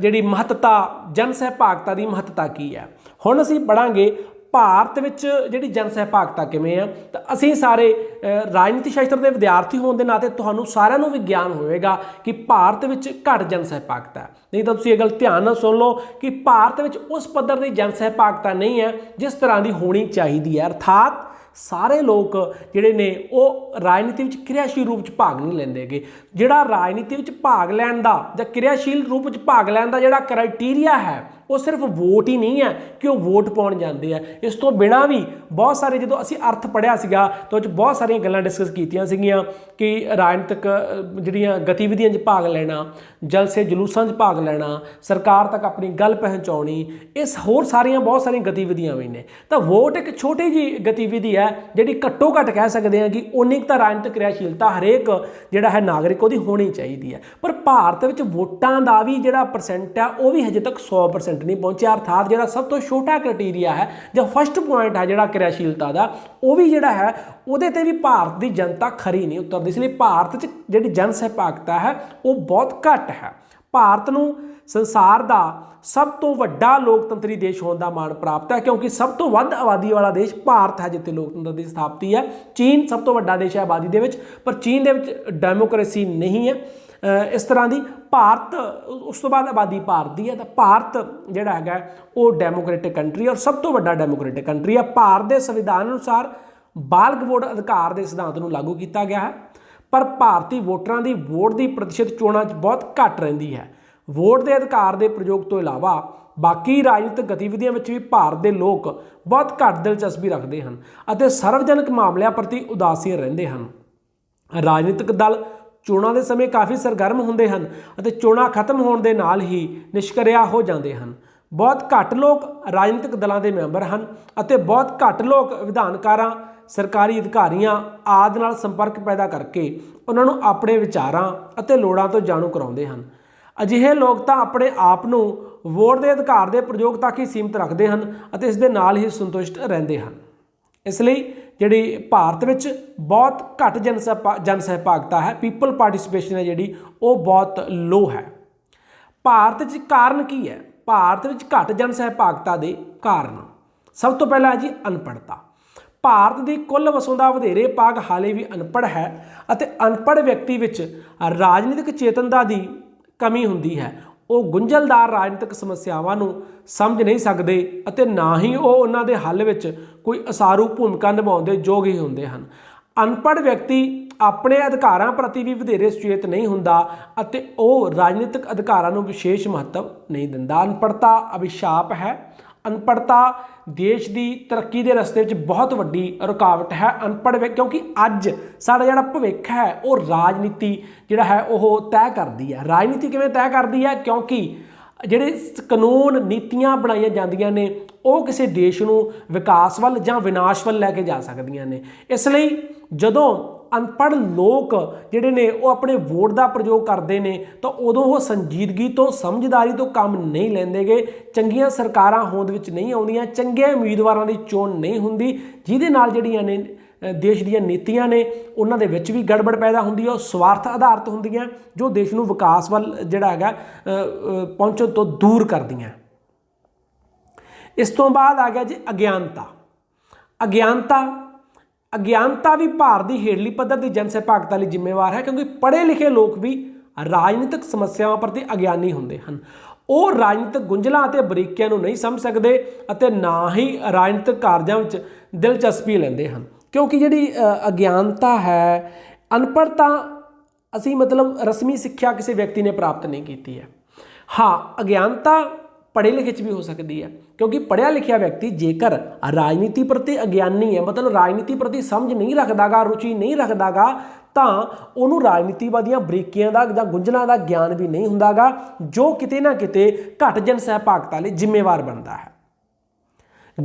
ਜਿਹੜੀ ਮਹੱਤਤਾ, ਜਨ ਸਹਿਭਾਗਤਾ ਦੀ ਮਹੱਤਤਾ ਕੀ ਹੈ। ਹੁਣ ਅਸੀਂ ਪੜਾਂਗੇ ਭਾਰਤ ਵਿੱਚ ਜਿਹੜੀ ਜਨ ਸਹਿਭਾਗਤਾ ਕਿਵੇਂ ਆ, ਤਾਂ ਅਸੀਂ ਸਾਰੇ ਰਾਜਨੀਤੀ ਸ਼ਾਸਤਰ ਦੇ ਵਿਦਿਆਰਥੀ ਹੋਣ ਦੇ ਨਾਤੇ ਤੁਹਾਨੂੰ ਸਾਰਿਆਂ ਨੂੰ ਵੀ ਗਿਆਨ ਹੋਵੇਗਾ ਕਿ ਭਾਰਤ ਵਿੱਚ ਘੱਟ ਜਨ ਸਹਿਭਾਗਤਾ ਹੈ। ਨਹੀਂ ਤਾਂ ਤੁਸੀਂ ਇਹ ਗੱਲ ਧਿਆਨ ਨਾਲ ਸੁਣ ਲਓ ਕਿ ਭਾਰਤ ਵਿੱਚ ਉਸ ਪੱਧਰ ਦੀ ਜਨ ਸਹਿਭਾਗਤਾ ਨਹੀਂ ਹੈ ਜਿਸ ਤਰ੍ਹਾਂ ਦੀ ਹੋਣੀ ਚਾਹੀਦੀ ਹੈ। ਅਰਥਾਤ ਸਾਰੇ ਲੋਕ ਜਿਹੜੇ ਨੇ ਉਹ ਰਾਜਨੀਤੀ ਵਿੱਚ ਕਿਰਿਆਸ਼ੀਲ ਰੂਪ ਵਿੱਚ ਭਾਗ ਨਹੀਂ ਲੈਂਦੇਗੇ ਜਿਹੜਾ ਰਾਜਨੀਤੀ ਵਿੱਚ ਭਾਗ ਲੈਣ ਦਾ ਜਾਂ ਕਿਰਿਆਸ਼ੀਲ ਰੂਪ ਵਿੱਚ ਭਾਗ ਲੈਣ ਦਾ ਜਿਹੜਾ ਕ੍ਰਾਈਟੇਰੀਆ ਹੈ ਉਹ ਸਿਰਫ ਵੋਟ ਹੀ ਨਹੀਂ ਹੈ ਕਿ ਉਹ ਵੋਟ ਪਾਉਣ ਜਾਂਦੇ ਆ। ਇਸ ਤੋਂ ਬਿਨਾ ਵੀ ਬਹੁਤ ਸਾਰੇ ਜਦੋਂ ਅਸੀਂ ਅਰਥ ਪੜਿਆ ਸੀਗਾ, ਤਾਂ ਉਹ 'ਚ ਬਹੁਤ ਸਾਰੀਆਂ ਗੱਲਾਂ ਡਿਸਕਸ ਕੀਤੀਆਂ ਸੀਗੀਆਂ ਕਿ ਰਾਜਨੀਤਿਕ ਜਿਹੜੀਆਂ ਗਤੀਵਿਧੀਆਂ 'ਚ ਭਾਗ ਲੈਣਾ ਜਲਸੇ ਜਲੂਸਾਂ 'ਚ ਭਾਗ ਲੈਣਾ, ਸਰਕਾਰ ਤੱਕ ਆਪਣੀ ਗੱਲ ਪਹੁੰਚਾਉਣੀ, ਇਸ ਹੋਰ ਸਾਰੀਆਂ ਬਹੁਤ ਸਾਰੀਆਂ ਗਤੀਵਿਧੀਆਂ ਵੀ ਨੇ। ਤਾਂ ਵੋਟ ਇੱਕ ਛੋਟੀ ਜੀ ਗਤੀਵਿਧੀ ਹੈ, ਜਿਹੜੀ ਘੱਟੋ ਘੱਟ ਕਹਿ ਸਕਦੇ ਹਾਂ ਕਿ ਉਨੀ ਕੁ ਤਾਂ ਰਾਜਨੀਤਿਕ ਕਿਰਿਆਸ਼ੀਲਤਾ ਹਰੇਕ ਜਿਹੜਾ ਹੈ ਨਾਗਰਿਕ ਉਹਦੀ ਹੋਣੀ ਚਾਹੀਦੀ ਹੈ। ਪਰ ਭਾਰਤ ਵਿੱਚ ਵੋਟਾਂ ਦਾ ਵੀ ਜਿਹੜਾ ਪਰਸੈਂਟ ਹੈ, ਉਹ ਵੀ ਹਜੇ ਤੱਕ 100% ਨਹੀਂ ਪਹੁੰਚਿਆ। ਅਰਥਾਤ ਜਿਹੜਾ ਸਭ ਤੋਂ ਛੋਟਾ ਕ੍ਰਾਈਟੇਰੀਆ ਹੈ ਜਾਂ ਫਸਟ ਪੁਆਇੰਟ ਹੈ ਜਿਹੜਾ ਕਿਰਿਆਸ਼ੀਲਤਾ ਦਾ, ਉਹ ਵੀ ਜਿਹੜਾ ਹੈ, ਉਹਦੇ ਤੇ ਵੀ ਭਾਰਤ ਦੀ ਜਨਤਾ ਖਰੀ ਨਹੀਂ ਉਤਰਦੀ। ਇਸ ਲਈ ਭਾਰਤ 'ਚ ਜਿਹੜੀ ਜਨ ਸਹਿਭਾਗਤਾ ਹੈ, ਉਹ ਬਹੁਤ ਘੱਟ ਹੈ। ਭਾਰਤ ਨੂੰ ਸੰਸਾਰ ਦਾ ਸਭ ਤੋਂ ਵੱਡਾ ਲੋਕਤੰਤਰੀ ਦੇਸ਼ ਹੋਣ ਦਾ ਮਾਣ ਪ੍ਰਾਪਤ ਹੈ, ਕਿਉਂਕਿ ਸਭ ਤੋਂ ਵੱਧ ਆਬਾਦੀ ਵਾਲਾ ਦੇਸ਼ ਭਾਰਤ ਹੈ, ਜਿੱਥੇ ਲੋਕਤੰਤਰ ਦੀ ਸਥਾਪਤੀ ਹੈ। ਚੀਨ ਸਭ ਤੋਂ ਵੱਡਾ ਦੇਸ਼ ਹੈ ਆਬਾਦੀ ਦੇ ਵਿੱਚ, ਪਰ ਚੀਨ ਦੇ ਵਿੱਚ ਡੈਮੋਕ੍ਰੇਸੀ ਨਹੀਂ ਹੈ। ਇਸ ਤਰ੍ਹਾਂ ਦੀ ਭਾਰਤ, ਉਸ ਤੋਂ ਬਾਅਦ ਆਬਾਦੀ ਭਾਰਤ ਦੀ ਹੈ, ਤਾਂ ਭਾਰਤ ਜਿਹੜਾ ਹੈਗਾ ਉਹ ਡੈਮੋਕ੍ਰੇਟਿਕ ਕੰਟਰੀ ਔਰ ਸਭ ਤੋਂ ਵੱਡਾ ਡੈਮੋਕ੍ਰੈਟਿਕ ਕੰਟਰੀ ਹੈ। ਭਾਰਤ ਦੇ ਸੰਵਿਧਾਨ ਅਨੁਸਾਰ ਬਾਲਗ ਵੋਟ ਅਧਿਕਾਰ ਦੇ ਸਿਧਾਂਤ ਨੂੰ ਲਾਗੂ ਕੀਤਾ ਗਿਆ ਹੈ, ਪਰ ਭਾਰਤੀ ਵੋਟਰਾਂ ਦੀ ਵੋਟ ਦੀ ਪ੍ਰਤੀਸ਼ਤ ਚੋਣਾਂ 'ਚ ਬਹੁਤ ਘੱਟ ਰਹਿੰਦੀ ਹੈ। ਵੋਟ ਦੇ ਅਧਿਕਾਰ ਦੇ ਪ੍ਰਯੋਗ ਤੋਂ ਇਲਾਵਾ ਬਾਕੀ ਰਾਜਨੀਤਿਕ ਗਤੀਵਿਧੀਆਂ ਵਿੱਚ ਵੀ ਭਾਰਤ ਦੇ ਲੋਕ ਬਹੁਤ ਘੱਟ ਦਿਲਚਸਪੀ ਰੱਖਦੇ ਹਨ ਅਤੇ ਸਰਵਜਨਕ ਮਾਮਲਿਆਂ ਪ੍ਰਤੀ ਉਦਾਸੀਨ ਰਹਿੰਦੇ ਹਨ। ਰਾਜਨੀਤਿਕ ਦਲ ਚੋਣਾਂ ਦੇ ਸਮੇਂ ਕਾਫੀ ਸਰਗਰਮ ਹੁੰਦੇ ਹਨ ਅਤੇ ਚੋਣਾਂ ਖਤਮ ਹੋਣ ਦੇ ਨਾਲ ਹੀ ਨਿਸ਼ਕਿਰਿਆ ਹੋ ਜਾਂਦੇ ਹਨ। ਬਹੁਤ ਘੱਟ ਲੋਕ ਰਾਜਨੀਤਿਕ ਦਲਾਂ ਦੇ ਮੈਂਬਰ ਹਨ ਅਤੇ ਬਹੁਤ ਘੱਟ ਲੋਕ ਵਿਧਾਨਕਾਰਾਂ, ਸਰਕਾਰੀ ਅਧਿਕਾਰੀਆਂ ਆਦਿ ਨਾਲ ਸੰਪਰਕ ਪੈਦਾ ਕਰਕੇ ਉਹਨਾਂ ਨੂੰ ਆਪਣੇ ਵਿਚਾਰਾਂ ਅਤੇ ਲੋੜਾਂ ਤੋਂ ਜਾਣੂ ਕਰਾਉਂਦੇ ਹਨ। ਅਜਿਹੇ ਲੋਕ ਤਾਂ ਆਪਣੇ ਆਪ ਨੂੰ ਵੋਟ ਦੇ ਅਧਿਕਾਰ ਦੇ ਪ੍ਰਯੋਗ ਤੱਕ ਹੀ ਸੀਮਿਤ ਰੱਖਦੇ ਹਨ ਅਤੇ ਇਸ ਦੇ ਨਾਲ ਹੀ ਸੰਤੁਸ਼ਟ ਰਹਿੰਦੇ ਹਨ। ਇਸ ਲਈ ਜਿਹੜੀ ਭਾਰਤ ਵਿੱਚ ਬਹੁਤ ਘੱਟ ਜਨ ਸਹਿਪਾ- ਜਨ ਸਹਿਭਾਗਤਾ ਹੈ ਪੀਪਲ ਪਾਰਟਿਸਿਪੇਸ਼ਨ ਹੈ ਜਿਹੜੀ, ਉਹ ਬਹੁਤ ਲੋ ਹੈ। ਭਾਰਤ 'ਚ ਕਾਰਨ ਕੀ ਹੈ? ਭਾਰਤ ਵਿੱਚ ਘੱਟ ਜਨ ਸਹਿਭਾਗਤਾ ਦੇ ਕਾਰਨ। ਸਭ ਤੋਂ ਪਹਿਲਾਂ ਹੈ ਜੀ ਅਨਪੜ੍ਹਤਾ। ਭਾਰਤ ਦੀ ਕੁੱਲ ਵਸੋਂ ਦਾ ਵਧੇਰੇ ਭਾਗ ਹਾਲੇ ਵੀ ਅਨਪੜ੍ਹ ਹੈ ਅਤੇ ਅਨਪੜ੍ਹ ਵਿਅਕਤੀ ਵਿੱਚ ਰਾਜਨੀਤਿਕ ਚੇਤਨਤਾ ਦੀ ਕਮੀ ਹੁੰਦੀ ਹੈ। ਉਹ ਗੁੰਝਲਦਾਰ ਰਾਜਨੀਤਿਕ ਸਮੱਸਿਆਵਾਂ ਨੂੰ ਸਮਝ ਨਹੀਂ ਸਕਦੇ ਅਤੇ ਨਾ ਹੀ ਉਹ ਉਹਨਾਂ ਦੇ ਹੱਲ ਵਿੱਚ ਕੋਈ ਅਸਾਰੂ ਭੂਮਿਕਾ ਨਿਭਾਉਣ ਦੇ ਯੋਗ ਹੀ ਹੁੰਦੇ ਹਨ। ਅਨਪੜ੍ਹ ਵਿਅਕਤੀ ਆਪਣੇ ਅਧਿਕਾਰਾਂ ਪ੍ਰਤੀ ਵੀ ਵਧੇਰੇ ਸੁਚੇਤ ਨਹੀਂ ਹੁੰਦਾ ਅਤੇ ਉਹ ਰਾਜਨੀਤਿਕ ਅਧਿਕਾਰਾਂ ਨੂੰ ਵਿਸ਼ੇਸ਼ ਮਹੱਤਵ ਨਹੀਂ ਦਿੰਦਾ। ਅਨਪੜ੍ਹਤਾ ਅਭਿਸ਼ਾਪ ਹੈ। ਅਨਪੜ੍ਹਤਾ ਦੇਸ਼ ਦੀ ਤਰੱਕੀ ਦੇ ਰਸਤੇ ਵਿੱਚ ਬਹੁਤ ਵੱਡੀ ਰੁਕਾਵਟ ਹੈ ਅਨਪੜ੍ਹ ਕਿਉਂਕਿ ਅੱਜ ਸਾਡਾ ਜਿਹੜਾ ਭਵਿੱਖ ਹੈ, ਉਹ ਰਾਜਨੀਤੀ ਜਿਹੜਾ ਹੈ, ਉਹ ਤੈਅ ਕਰਦੀ ਹੈ। ਰਾਜਨੀਤੀ ਕਿਵੇਂ ਤੈਅ ਕਰਦੀ ਹੈ? ਕਿਉਂਕਿ ਜਿਹੜੇ ਕਾਨੂੰਨ ਨੀਤੀਆਂ ਬਣਾਈਆਂ ਜਾਂਦੀਆਂ ਨੇ, ਉਹ ਕਿਸੇ ਦੇਸ਼ ਨੂੰ ਵਿਕਾਸ ਵੱਲ ਜਾਂ ਵਿਨਾਸ਼ ਵੱਲ ਲੈ ਕੇ ਜਾ ਸਕਦੀਆਂ ਨੇ। ਇਸ ਲਈ ਜਦੋਂ ਅਨਪੜ੍ਹ ਲੋਕ ਜਿਹੜੇ ਨੇ ਉਹ ਆਪਣੇ ਵੋਟ ਦਾ ਪ੍ਰਯੋਗ ਕਰਦੇ ਨੇ, ਤਾਂ ਉਦੋਂ ਉਹ ਸੰਜੀਦਗੀ ਤੋਂ, ਸਮਝਦਾਰੀ ਤੋਂ ਕੰਮ ਨਹੀਂ ਲੈਂਦੇਗੇ ਚੰਗੀਆਂ ਸਰਕਾਰਾਂ ਹੋਂਦ ਵਿੱਚ ਨਹੀਂ ਆਉਂਦੀਆਂ ਚੰਗੇ ਉਮੀਦਵਾਰਾਂ ਦੀ ਚੋਣ ਨਹੀਂ ਹੁੰਦੀ। ਜਿਹਦੇ ਨਾਲ ਜਿਹੜੀਆਂ ਨੇ ਦੇਸ਼ ਦੀਆਂ ਨੀਤੀਆਂ ਨੇ, ਉਹਨਾਂ ਦੇ ਵਿੱਚ ਵੀ ਗੜਬੜ ਪੈਦਾ ਹੁੰਦੀ ਹੈ ਉਹ ਸਵਾਰਥ ਆਧਾਰਿਤ ਹੁੰਦੀਆਂ, ਜੋ ਦੇਸ਼ ਨੂੰ ਵਿਕਾਸ ਵੱਲ ਜਿਹੜਾ ਹੈਗਾ ਪਹੁੰਚਣ ਤੋਂ ਦੂਰ ਕਰਦੀਆਂ। ਇਸ ਤੋਂ ਬਾਅਦ ਆ ਗਿਆ ਜੀ ਅਗਿਆਨਤਾ। ਅਗਿਆਨਤਾ ਅਗਿਆਨਤਾ ਵੀ ਭਾਰਤ ਦੀ ਹੇਠਲੀ ਪੱਧਰ ਦੀ ਜਨ ਸਹਿਭਾਗਤਾ ਲਈ ਜ਼ਿੰਮੇਵਾਰ ਹੈ, ਕਿਉਂਕਿ ਪੜ੍ਹੇ ਲਿਖੇ ਲੋਕ ਵੀ ਰਾਜਨੀਤਿਕ ਸਮੱਸਿਆਵਾਂ ਪ੍ਰਤੀ ਅਗਿਆਨੀ ਹੁੰਦੇ ਹਨ। ਉਹ ਰਾਜਨੀਤਿਕ ਗੁੰਝਲਾਂ ਅਤੇ ਬਰੀਕੀਆਂ ਨੂੰ ਨਹੀਂ ਸਮਝ ਸਕਦੇ ਅਤੇ ਨਾ ਹੀ ਰਾਜਨੀਤਿਕ ਕਾਰਜਾਂ ਵਿੱਚ ਦਿਲਚਸਪੀ ਲੈਂਦੇ ਹਨ। ਕਿਉਂਕਿ ਜਿਹੜੀ ਅਗਿਆਨਤਾ ਹੈ ਅਨਪੜ੍ਹਤਾ ਅਸੀਂ ਮਤਲਬ ਰਸਮੀ ਸਿੱਖਿਆ ਕਿਸੇ ਵਿਅਕਤੀ ਨੇ ਪ੍ਰਾਪਤ ਨਹੀਂ ਕੀਤੀ ਹੈ। ਹਾਂ, ਅਗਿਆਨਤਾ ਪੜ੍ਹੇ ਲਿਖੇ ਚ ਵੀ ਹੋ ਸਕਦੀ ਹੈ। ਕਿਉਂਕਿ ਪੜ੍ਹਿਆ ਲਿਖਿਆ ਵਿਅਕਤੀ ਜੇਕਰ ਰਾਜਨੀਤੀ ਪ੍ਰਤੀ ਅਗਿਆਨੀ ਹੈ, ਮਤਲਬ ਰਾਜਨੀਤੀ ਪ੍ਰਤੀ ਸਮਝ ਨਹੀਂ ਰੱਖਦਾਗਾ, ਰੁਚੀ ਨਹੀਂ ਰੱਖਦਾਗਾ, ਤਾਂ ਉਹਨੂੰ ਰਾਜਨੀਤੀਵਾਦੀਆਂ ਬਰੀਕੀਆਂ ਦਾ ਜਾਂ ਗੁੰਝਲਾਂ ਦਾ ਗਿਆਨ ਵੀ ਨਹੀਂ ਹੁੰਦਾਗਾ, ਜੋ ਕਿਤੇ ਨਾ ਕਿਤੇ ਘੱਟ ਜਨ ਸਹਿਭਾਗਤਾ ਲਈ ਜ਼ਿੰਮੇਵਾਰ ਬਣਦਾ ਹੈ।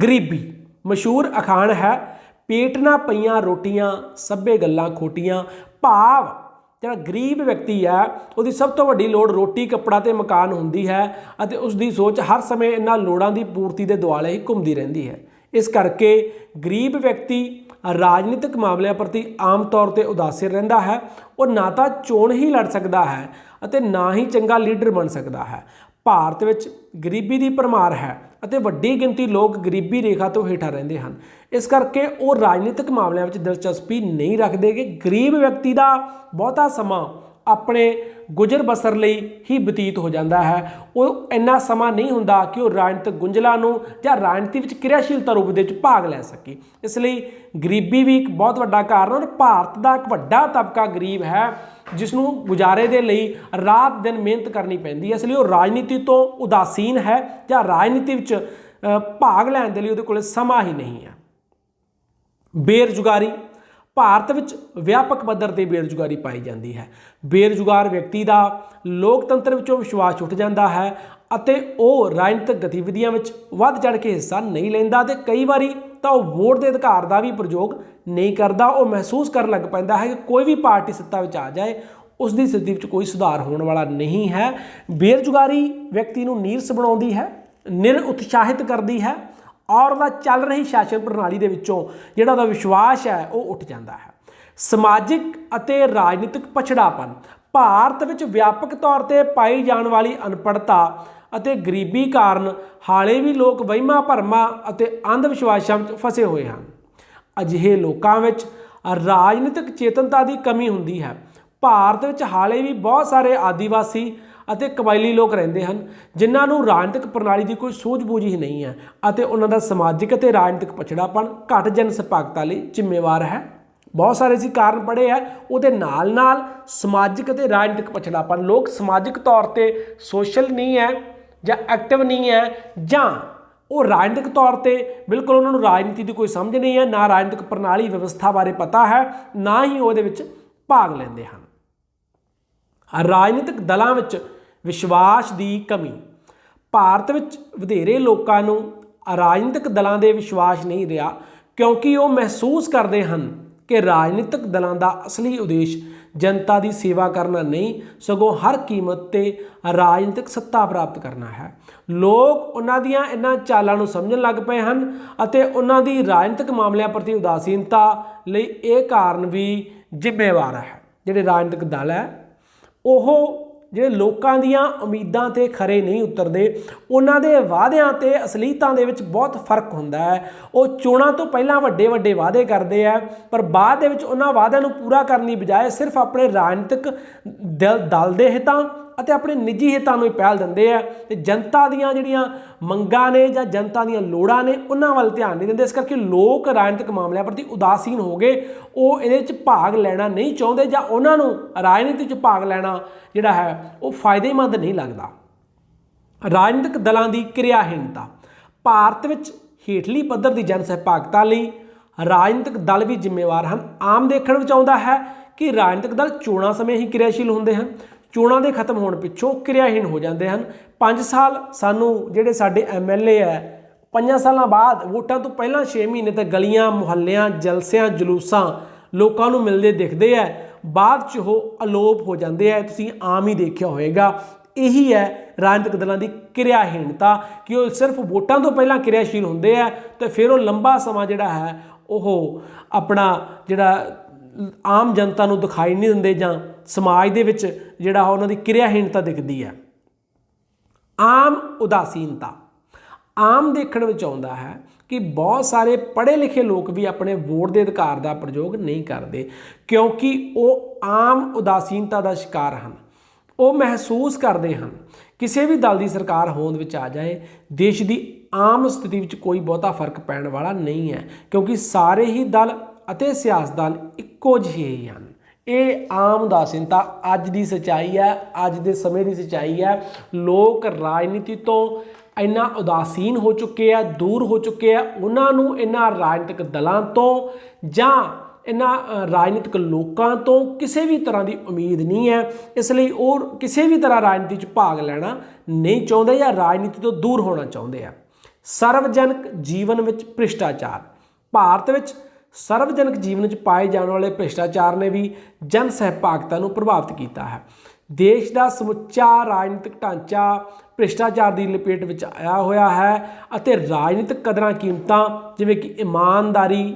ਗਰੀਬੀ, ਮਸ਼ਹੂਰ ਅਖਾਣ ਹੈ ਪੇਟ ਨਾ ਪਈਆਂ ਰੋਟੀਆਂ, ਸਭੇ ਗੱਲਾਂ ਖੋਟੀਆਂ, ਭਾਵ ਜਿਹੜਾ ਗਰੀਬ ਵਿਅਕਤੀ ਹੈ, ਉਹਦੀ ਸਭ ਤੋਂ ਵੱਡੀ ਲੋੜ ਰੋਟੀ, ਕੱਪੜਾ ਤੇ ਮਕਾਨ ਹੁੰਦੀ ਹੈ ਅਤੇ ਉਸ ਦੀ ਸੋਚ ਹਰ ਸਮੇਂ ਇਹਨਾਂ ਲੋੜਾਂ ਦੀ ਪੂਰਤੀ ਦੇ ਦੁਆਲੇ ਹੀ ਘੁੰਮਦੀ ਰਹਿੰਦੀ ਹੈ। ਇਸ ਕਰਕੇ ਗਰੀਬ ਵਿਅਕਤੀ ਰਾਜਨੀਤਿਕ ਮਾਮਲਿਆਂ ਪ੍ਰਤੀ ਆਮ ਤੌਰ ਤੇ ਉਦਾਸੀਨ ਰਹਿੰਦਾ ਹੈ। ਉਹ ਨਾ ਤਾਂ ਚੋਣ ਹੀ ਲੜ ਸਕਦਾ ਹੈ ਅਤੇ ਨਾ ਹੀ ਚੰਗਾ ਲੀਡਰ ਬਣ ਸਕਦਾ ਹੈ। ਭਾਰਤ ਵਿੱਚ ਗਰੀਬੀ ਦੀ ਭਰਮਾਰ ਹੈ ਅਤੇ ਵੱਡੀ ਗਿਣਤੀ ਲੋਕ ਗਰੀਬੀ ਰੇਖਾ ਤੋਂ ਹੇਠਾਂ ਰਹਿੰਦੇ ਹਨ। ਇਸ ਕਰਕੇ ਉਹ ਰਾਜਨੀਤਿਕ ਮਾਮਲਿਆਂ ਵਿੱਚ ਦਿਲਚਸਪੀ ਨਹੀਂ ਰੱਖਦੇ ਕਿ ਗਰੀਬ ਵਿਅਕਤੀ ਦਾ ਬਹੁਤਾ ਸਮਾਂ ਆਪਣੇ ਗੁਜ਼ਰ ਬਸਰ ਲਈ ਹੀ ਬਤੀਤ ਹੋ ਜਾਂਦਾ ਹੈ। ਉਹ ਇੰਨਾ ਸਮਾਂ ਨਹੀਂ ਹੁੰਦਾ ਕਿ ਉਹ ਰਾਜਨੀਤਿਕ ਗੁੰਝਲਾਂ ਨੂੰ ਜਾਂ ਰਾਜਨੀਤੀ ਵਿੱਚ ਕਿਰਿਆਸ਼ੀਲਤਾ ਰੂਪ ਦੇ ਵਿੱਚ ਭਾਗ ਲੈ ਸਕੇ। ਇਸ ਲਈ ਗਰੀਬੀ ਵੀ ਇੱਕ ਬਹੁਤ ਵੱਡਾ ਕਾਰਨ ਔਰ ਭਾਰਤ ਦਾ ਇੱਕ ਵੱਡਾ ਤਬਕਾ ਗਰੀਬ ਹੈ ਜਿਸ ਨੂੰ ਗੁਜ਼ਾਰੇ ਦੇ ਲਈ ਰਾਤ ਦਿਨ ਮਿਹਨਤ ਕਰਨੀ ਪੈਂਦੀ ਹੈ। ਇਸ ਲਈ ਉਹ ਰਾਜਨੀਤੀ ਤੋਂ ਉਦਾਸੀਨ ਹੈ ਜਾਂ ਰਾਜਨੀਤੀ ਵਿੱਚ ਭਾਗ ਲੈਣ ਦੇ ਲਈ ਉਹਦੇ ਕੋਲ ਸਮਾਂ ਹੀ ਨਹੀਂ ਹੈ। ਬੇਰੁਜ਼ਗਾਰੀ ਭਾਰਤ ਵਿੱਚ ਵਿਆਪਕ ਪੱਧਰ ਤੇ ਬੇਰੁਜ਼ਗਾਰੀ ਪਾਈ ਜਾਂਦੀ ਹੈ। ਬੇਰੁਜ਼ਗਾਰ ਵਿਅਕਤੀ ਦਾ ਲੋਕਤੰਤਰ ਵਿੱਚੋਂ ਵਿਸ਼ਵਾਸ ਉੱਠ ਜਾਂਦਾ ਹੈ ਅਤੇ ਉਹ ਰਾਜਨੀਤਿਕ ਗਤੀਵਿਧੀਆਂ ਵਿੱਚ ਵੱਧ ਚੜ ਕੇ ਹਿੱਸਾ ਨਹੀਂ ਲੈਂਦਾ ਤੇ ਕਈ ਵਾਰੀ ਤਾਂ ਉਹ ਵੋਟ ਦੇ ਅਧਿਕਾਰ ਦਾ ਵੀ ਪ੍ਰਯੋਗ ਨਹੀਂ ਕਰਦਾ। ਉਹ ਮਹਿਸੂਸ ਕਰਨ ਲੱਗ ਪੈਂਦਾ ਹੈ ਕਿ ਕੋਈ ਵੀ ਪਾਰਟੀ ਸੱਤਾ ਵਿੱਚ ਆ ਜਾਏ ਉਸ ਦੀ ਸਥਿਤੀ ਵਿੱਚ ਕੋਈ ਸੁਧਾਰ ਹੋਣ ਵਾਲਾ ਨਹੀਂ ਹੈ। ਬੇਰੁਜ਼ਗਾਰੀ ਵਿਅਕਤੀ ਨੂੰ ਨੀਰਸ ਬਣਾਉਂਦੀ ਹੈ ਨਿਰ ਉਤਸ਼ਾਹਿਤ ਕਰਦੀ ਹੈ ਔਰ ਉਹਦਾ ਚੱਲ ਰਹੀ ਸ਼ਾਸਨ ਪ੍ਰਣਾਲੀ ਦੇ ਵਿੱਚੋਂ ਜਿਹੜਾ ਉਹਦਾ ਵਿਸ਼ਵਾਸ ਹੈ, ਉਹ ਉੱਠ ਜਾਂਦਾ ਹੈ। ਸਮਾਜਿਕ ਅਤੇ ਰਾਜਨੀਤਿਕ ਪਛੜਾਪਨ, ਭਾਰਤ ਵਿੱਚ ਵਿਆਪਕ ਤੌਰ ਤੇ ਪਾਈ ਜਾਣ ਵਾਲੀ ਅਨਪੜ੍ਹਤਾ ਅਤੇ ਗਰੀਬੀ ਕਾਰਨ ਹਾਲੇ ਵੀ ਲੋਕ ਵਹਿਮਾਂ ਭਰਮਾਂ ਅਤੇ ਅੰਧ ਵਿਸ਼ਵਾਸਾਂ ਵਿੱਚ ਫਸੇ ਹੋਏ ਹਨ। ਅਜਿਹੇ ਲੋਕਾਂ ਵਿੱਚ ਰਾਜਨੀਤਿਕ ਚੇਤਨਤਾ ਦੀ ਕਮੀ ਹੁੰਦੀ ਹੈ। ਭਾਰਤ ਵਿੱਚ ਹਾਲੇ ਵੀ ਬਹੁਤ ਸਾਰੇ ਆਦੀਵਾਸੀ ਅਤੇ ਕਬਾਇਲੀ ਲੋਕ ਰਹਿੰਦੇ ਹਨ, ਜਿਨ੍ਹਾਂ ਨੂੰ ਰਾਜਨੀਤਿਕ ਪ੍ਰਣਾਲੀ ਦੀ ਕੋਈ ਸੂਝ-ਬੂਝ ਹੀ ਨਹੀਂ ਹੈ ਅਤੇ ਉਹਨਾਂ ਦਾ ਸਮਾਜਿਕ ਅਤੇ ਰਾਜਨੀਤਿਕ ਪਛੜਾਪਣ ਘੱਟ ਜਨ ਸਪਾਕਤਾ ਲਈ ਜ਼ਿੰਮੇਵਾਰ ਹੈ। ਬਹੁਤ ਸਾਰੇ ਅਸੀਂ ਕਾਰਨ ਪੜ੍ਹੇ ਆ ਉਹਦੇ ਨਾਲ ਨਾਲ ਸਮਾਜਿਕ ਅਤੇ ਰਾਜਨੀਤਿਕ ਪਛੜਾਪਨ ਲੋਕ ਸਮਾਜਿਕ ਤੌਰ ਤੇ ਸੋਸ਼ਲ ਨਹੀਂ ਹੈ ਜਾਂ ਐਕਟਿਵ ਨਹੀਂ ਹੈ ਜਾਂ ਉਹ ਰਾਜਨੀਤਿਕ ਤੌਰ ਤੇ ਬਿਲਕੁਲ ਉਹਨਾਂ ਨੂੰ ਰਾਜਨੀਤੀ ਦੀ ਕੋਈ ਸਮਝ ਨਹੀਂ ਹੈ, ਨਾ ਰਾਜਨੀਤਿਕ ਪ੍ਰਣਾਲੀ ਵਿਵਸਥਾ ਬਾਰੇ ਪਤਾ ਹੈ, ਨਾ ਹੀ ਉਹਦੇ ਵਿੱਚ ਭਾਗ ਲੈਂਦੇ ਹਨ। ਰਾਜਨੀਤਿਕ ਦਲਾਂ ਵਿੱਚ ਵਿਸ਼ਵਾਸ ਦੀ ਕਮੀ। ਭਾਰਤ ਵਿੱਚ ਵਧੇਰੇ ਲੋਕਾਂ ਨੂੰ ਰਾਜਨੀਤਿਕ ਦਲਾਂ ਦੇ ਵਿਸ਼ਵਾਸ ਨਹੀਂ ਰਿਹਾ ਕਿਉਂਕਿ ਉਹ ਮਹਿਸੂਸ ਕਰਦੇ ਹਨ ਕਿ ਰਾਜਨੀਤਿਕ ਦਲਾਂ ਦਾ ਅਸਲੀ ਉਦੇਸ਼ ਜਨਤਾ ਦੀ ਸੇਵਾ ਕਰਨਾ ਨਹੀਂ, ਸਗੋਂ ਹਰ ਕੀਮਤ ਤੇ ਰਾਜਨੀਤਿਕ ਸੱਤਾ ਪ੍ਰਾਪਤ ਕਰਨਾ ਹੈ। ਲੋਕ ਉਹਨਾਂ ਦੀਆਂ ਇਹਨਾਂ ਚਾਲਾਂ ਨੂੰ ਸਮਝਣ ਲੱਗ ਪਏ ਹਨ ਅਤੇ ਉਹਨਾਂ ਦੀ ਰਾਜਨੀਤਿਕ ਮਾਮਲਿਆਂ ਪ੍ਰਤੀ ਉਦਾਸੀਨਤਾ ਲਈ ਇਹ ਕਾਰਨ ਵੀ ਜ਼ਿੰਮੇਵਾਰ ਹੈ। ਜਿਹੜੇ ਰਾਜਨੀਤਿਕ ਦਲ ਹੈ ਉਹ ਜਿਹੜੇ ਲੋਕਾਂ ਦੀਆਂ ਉਮੀਦਾਂ ਤੇ ਖਰੇ ਨਹੀਂ ਉਤਰਦੇ, ਉਹਨਾਂ ਦੇ ਵਾਅਦਿਆਂ ਤੇ, ਅਸਲੀਤਾਂ ਦੇ ਵਿੱਚ ਬਹੁਤ ਫ਼ਰਕ ਹੁੰਦਾ ਹੈ। ਉਹ ਚੋਣਾਂ ਤੋਂ ਪਹਿਲਾਂ ਵੱਡੇ ਵੱਡੇ ਵਾਅਦੇ ਕਰਦੇ ਆ, ਪਰ ਬਾਅਦ ਦੇ ਵਿੱਚ ਉਹਨਾਂ ਵਾਅਦਿਆਂ ਨੂੰ ਪੂਰਾ ਕਰਨ ਦੀ ਬਜਾਏ ਸਿਰਫ ਆਪਣੇ ਰਾਜਨੀਤਿਕ ਦਲ ਦਲ ਦੇ ਹਿੱਤਾਂ ਅਤੇ ਆਪਣੇ ਨਿੱਜੀ ਹਿੱਤਾਂ ਨੂੰ ਹੀ ਪਹਿਲ ਦਿੰਦੇ ਆ। ਤੇ ਜਨਤਾ ਦੀਆਂ ਜਿਹੜੀਆਂ ਮੰਗਾਂ ਨੇ ਜਾਂ ਜਨਤਾ ਦੀਆਂ ਲੋੜਾਂ ਨੇ, ਉਹਨਾਂ ਵੱਲ ਧਿਆਨ ਨਹੀਂ ਦਿੰਦੇ। ਇਸ ਕਰਕੇ ਲੋਕ ਰਾਜਨੀਤਿਕ ਮਾਮਲਿਆਂ ਪ੍ਰਤੀ ਉਦਾਸੀਨ ਹੋ ਗਏ। ਉਹ ਇਹਦੇ ਵਿੱਚ ਭਾਗ ਲੈਣਾ ਨਹੀਂ ਚਾਹੁੰਦੇ ਜਾਂ ਉਹਨਾਂ ਨੂੰ ਰਾਜਨੀਤੀ 'ਚ ਭਾਗ ਲੈਣਾ ਜਿਹੜਾ ਹੈ, ਉਹ ਫਾਇਦੇਮੰਦ ਨਹੀਂ ਲੱਗਦਾ। ਰਾਜਨੀਤਿਕ ਦਲਾਂ ਦੀ ਕਿਰਿਆਹੀਣਤਾ। ਭਾਰਤ ਵਿੱਚ ਹੇਠਲੀ ਪੱਧਰ ਦੀ ਜਨ ਸਹਿਭਾਗਤਾ ਲਈ ਰਾਜਨੀਤਿਕ ਦਲ ਵੀ ਜ਼ਿੰਮੇਵਾਰ ਹਨ। ਆਮ ਦੇਖਣ ਵਿੱਚ ਆਉਂਦਾ ਹੈ ਕਿ ਰਾਜਨੀਤਿਕ ਦਲ ਚੋਣਾਂ ਸਮੇਂ ਹੀ ਕਿਰਿਆਸ਼ੀਲ ਹੁੰਦੇ ਹਨ। ਚੋਣਾਂ ਦੇ ਖਤਮ ਹੋਣ ਪਿੱਛੋਂ ਕਿਰਿਆਹੀਣ ਹੋ ਜਾਂਦੇ ਹਨ। 5 ਸਾਲ ਸਾਨੂੰ ਜਿਹੜੇ ਸਾਡੇ ਐਮਐਲਏ ਹੈ, ਪੰਜਾਂ ਸਾਲਾਂ ਬਾਅਦ ਵੋਟਾਂ ਤੋਂ ਪਹਿਲਾਂ 6 ਮਹੀਨੇ ਤੱਕ ਗਲੀਆਂ, ਮੁਹੱਲਿਆਂ, ਜਲਸਿਆਂ, ਜਲੂਸਾਂ ਲੋਕਾਂ ਨੂੰ ਮਿਲਦੇ ਦਿਖਦੇ ਆ ਬਾਅਦ ਚ ਉਹ ਅਲੋਪ ਹੋ ਜਾਂਦੇ ਆ ਤੁਸੀਂ ਆਮ ਹੀ ਦੇਖਿਆ ਹੋਵੇਗਾ। ਇਹੀ ਹੈ ਰਾਜਨੀਤਿਕ ਦਲਾਂ ਦੀ ਕਿਰਿਆਹੀਣਤਾ ਕਿ ਉਹ ਸਿਰਫ ਵੋਟਾਂ ਤੋਂ ਪਹਿਲਾਂ ਕਿਰਿਆਸ਼ੀਲ ਹੁੰਦੇ ਆ ਤੇ ਫਿਰ ਉਹ ਲੰਬਾ ਸਮਾਂ ਜਿਹੜਾ ਹੈ, ਉਹ ਆਪਣਾ ਜਿਹੜਾ ਆਮ ਜਨਤਾ ਨੂੰ ਦਿਖਾਈ ਨਹੀਂ ਦਿੰਦੇ ਜਾਂ ਸਮਾਜ ਦੇ ਵਿੱਚ ਜਿਹੜਾ ਉਹਨਾਂ ਦੀ ਕਿਰਿਆਹੀਣਤਾ ਦਿਖਦੀ ਹੈ। ਆਮ ਉਦਾਸੀਨਤਾ। ਆਮ ਦੇਖਣ ਵਿੱਚ ਆਉਂਦਾ ਹੈ ਕਿ ਬਹੁਤ ਸਾਰੇ ਪੜ੍ਹੇ ਲਿਖੇ ਲੋਕ ਵੀ ਆਪਣੇ ਵੋਟ ਦੇ ਅਧਿਕਾਰ ਦਾ ਪ੍ਰਯੋਗ ਨਹੀਂ ਕਰਦੇ ਕਿਉਂਕਿ ਉਹ ਆਮ ਉਦਾਸੀਨਤਾ ਦਾ ਸ਼ਿਕਾਰ ਹਨ। ਉਹ ਮਹਿਸੂਸ ਕਰਦੇ ਹਨ, ਕਿਸੇ ਵੀ ਦਲ ਦੀ ਸਰਕਾਰ ਹੋਂਦ ਵਿੱਚ ਆ ਜਾਏ, ਦੇਸ਼ ਦੀ ਆਮ ਸਥਿਤੀ ਵਿੱਚ ਕੋਈ ਬਹੁਤਾ ਫ਼ਰਕ ਪੈਣ ਵਾਲਾ ਨਹੀਂ ਹੈ ਕਿਉਂਕਿ ਸਾਰੇ ਹੀ ਦਲ ਅਤੇ ਸਿਆਸਤਦਾਨ ਇੱਕੋ ਜਿਹੇ ਹੀ ਹਨ। ਇਹ ਆਮ ਉਦਾਸੀਨਤਾ ਅੱਜ ਦੀ ਸਚਾਈ ਹੈ, ਅੱਜ ਦੇ ਸਮੇਂ ਦੀ ਸਚਾਈ ਹੈ। ਲੋਕ ਰਾਜਨੀਤੀ ਤੋਂ ਇੰਨਾ ਉਦਾਸੀਨ ਹੋ ਚੁੱਕੇ ਆ, ਦੂਰ ਹੋ ਚੁੱਕੇ ਆ, ਉਹਨਾਂ ਨੂੰ ਇਹਨਾਂ ਰਾਜਨੀਤਿਕ ਦਲਾਂ ਤੋਂ ਜਾਂ ਇਹਨਾਂ ਰਾਜਨੀਤਿਕ ਲੋਕਾਂ ਤੋਂ ਕਿਸੇ ਵੀ ਤਰ੍ਹਾਂ ਦੀ ਉਮੀਦ ਨਹੀਂ ਹੈ। ਇਸ ਲਈ ਉਹ ਕਿਸੇ ਵੀ ਤਰ੍ਹਾਂ ਰਾਜਨੀਤੀ 'ਚ ਭਾਗ ਲੈਣਾ ਨਹੀਂ ਚਾਹੁੰਦੇ ਜਾਂ ਰਾਜਨੀਤੀ ਤੋਂ ਦੂਰ ਹੋਣਾ ਚਾਹੁੰਦੇ ਆ। ਸਰਵਜਨਕ ਜੀਵਨ ਵਿੱਚ ਭ੍ਰਿਸ਼ਟਾਚਾਰ, ਭਾਰਤ ਵਿੱਚ ਸਰਵਜਨਕ ਜੀਵਨ ਵਿੱਚ ਪਾਏ ਜਾਣ ਵਾਲੇ ਭ੍ਰਿਸ਼ਟਾਚਾਰ ਨੇ ਵੀ ਜਨ ਸਹਿਭਾਗਤਾ ਨੂੰ ਪ੍ਰਭਾਵਿਤ ਕੀਤਾ ਹੈ। ਦੇਸ਼ ਦਾ ਸਮੁੱਚਾ ਰਾਜਨੀਤਿਕ ਢਾਂਚਾ ਭ੍ਰਿਸ਼ਟਾਚਾਰ ਦੀ ਲਪੇਟ ਵਿੱਚ ਆਇਆ ਹੋਇਆ ਹੈ ਅਤੇ ਰਾਜਨੀਤਿਕ ਕਦਰਾਂ ਕੀਮਤਾਂ ਜਿਵੇਂ ਕਿ ਇਮਾਨਦਾਰੀ,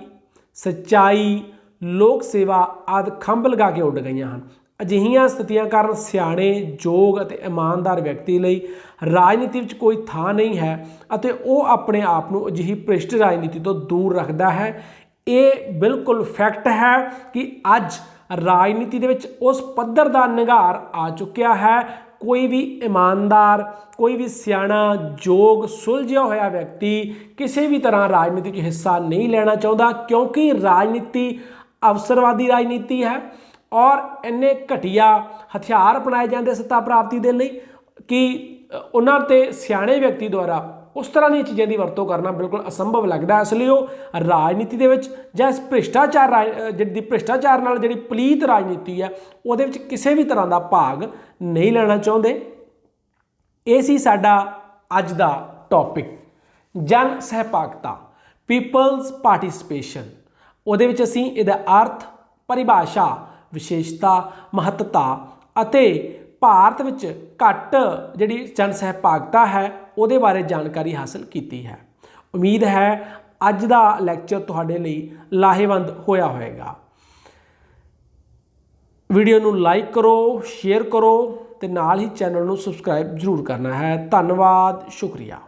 ਸੱਚਾਈ, ਲੋਕ ਸੇਵਾ ਆਦਿ ਖੰਭ ਲਗਾ ਕੇ ਉੱਡ ਗਈਆਂ ਹਨ। ਅਜਿਹੀਆਂ ਸਥਿਤੀਆਂ ਕਾਰਨ ਸਿਆਣੇ ਯੋਗ ਅਤੇ ਇਮਾਨਦਾਰ ਵਿਅਕਤੀ ਲਈ ਰਾਜਨੀਤੀ ਵਿੱਚ ਕੋਈ ਥਾਂ ਨਹੀਂ ਹੈ ਅਤੇ ਉਹ ਆਪਣੇ ਆਪ ਨੂੰ ਅਜਿਹੀ ਭ੍ਰਿਸ਼ਟ ਰਾਜਨੀਤੀ ਤੋਂ ਦੂਰ ਰੱਖਦਾ ਹੈ। ਇਹ ਬਿਲਕੁਲ ਫੈਕਟ ਹੈ ਕਿ ਅੱਜ ਰਾਜਨੀਤੀ ਦੇ ਵਿੱਚ ਉਸ ਪੱਧਰ ਦਾ ਨਿਗਾਰ ਆ ਚੁੱਕਿਆ ਹੈ। ਕੋਈ ਵੀ ਇਮਾਨਦਾਰ, ਕੋਈ ਵੀ ਸਿਆਣਾ ਯੋਗ ਸੁਲਝਿਆ ਹੋਇਆ ਵਿਅਕਤੀ ਕਿਸੇ ਵੀ ਤਰ੍ਹਾਂ ਰਾਜਨੀਤੀ 'ਚ ਹਿੱਸਾ ਨਹੀਂ ਲੈਣਾ ਚਾਹੁੰਦਾ ਕਿਉਂਕਿ ਰਾਜਨੀਤੀ ਅਵਸਰਵਾਦੀ ਰਾਜਨੀਤੀ ਹੈ ਔਰ ਇੰਨੇ ਘਟੀਆ ਹਥਿਆਰ ਅਪਣਾਏ ਜਾਂਦੇ ਸੱਤਾ ਪ੍ਰਾਪਤੀ ਦੇ ਲਈ ਕਿ ਉਹਨਾਂ ਤੇ ਸਿਆਣੇ ਵਿਅਕਤੀ ਦੁਆਰਾ ਉਸ ਤਰ੍ਹਾਂ ਦੀਆਂ ਚੀਜ਼ਾਂ ਦੀ ਵਰਤੋਂ ਕਰਨਾ ਬਿਲਕੁਲ ਅਸੰਭਵ ਲੱਗਦਾ ਇਸ ਲਈ ਉਹ ਰਾਜਨੀਤੀ ਦੇ ਵਿੱਚ ਜਾਂ ਇਸ ਭ੍ਰਿਸ਼ਟਾਚਾਰ ਰਾਜ- ਜਿਹੜੀ ਭ੍ਰਿਸ਼ਟਾਚਾਰ ਨਾਲ ਜਿਹੜੀ ਪਲੀਤ ਰਾਜਨੀਤੀ ਹੈ, ਉਹਦੇ ਵਿੱਚ ਕਿਸੇ ਵੀ ਤਰ੍ਹਾਂ ਦਾ ਭਾਗ ਨਹੀਂ ਲੈਣਾ ਚਾਹੁੰਦੇ। ਇਹ ਸੀ ਸਾਡਾ ਅੱਜ ਦਾ ਟੌਪਿਕ ਜਨ ਸਹਿਭਾਗਤਾ ਪੀਪਲਸ ਪਾਰਟਿਸਿਪੇਸ਼ਨ ਉਹਦੇ ਵਿੱਚ ਅਸੀਂ ਇਹਦਾ ਅਰਥ, ਪਰਿਭਾਸ਼ਾ, ਵਿਸ਼ੇਸ਼ਤਾ, ਮਹੱਤਤਾ ਅਤੇ ਭਾਰਤ ਵਿੱਚ ਘੱਟ ਜਿਹੜੀ ਜਨ ਸਹਿਭਾਗਤਾ ਹੈ, ਉਹਦੇ ਬਾਰੇ ਜਾਣਕਾਰੀ ਹਾਸਲ ਕੀਤੀ ਹੈ। ਉਮੀਦ ਹੈ ਅੱਜ ਦਾ ਲੈਕਚਰ ਤੁਹਾਡੇ ਲਈ ਲਾਹੇਵੰਦ ਹੋਇਆ ਹੋਵੇਗਾ। ਵੀਡੀਓ ਨੂੰ ਲਾਈਕ ਕਰੋ ਸ਼ੇਅਰ ਕਰੋ ਤੇ ਨਾਲ ਹੀ ਚੈਨਲ ਨੂੰ ਸਬਸਕ੍ਰਾਈਬ ਜ਼ਰੂਰ ਕਰਨਾ ਹੈ। ਧੰਨਵਾਦ, ਸ਼ੁਕਰੀਆ।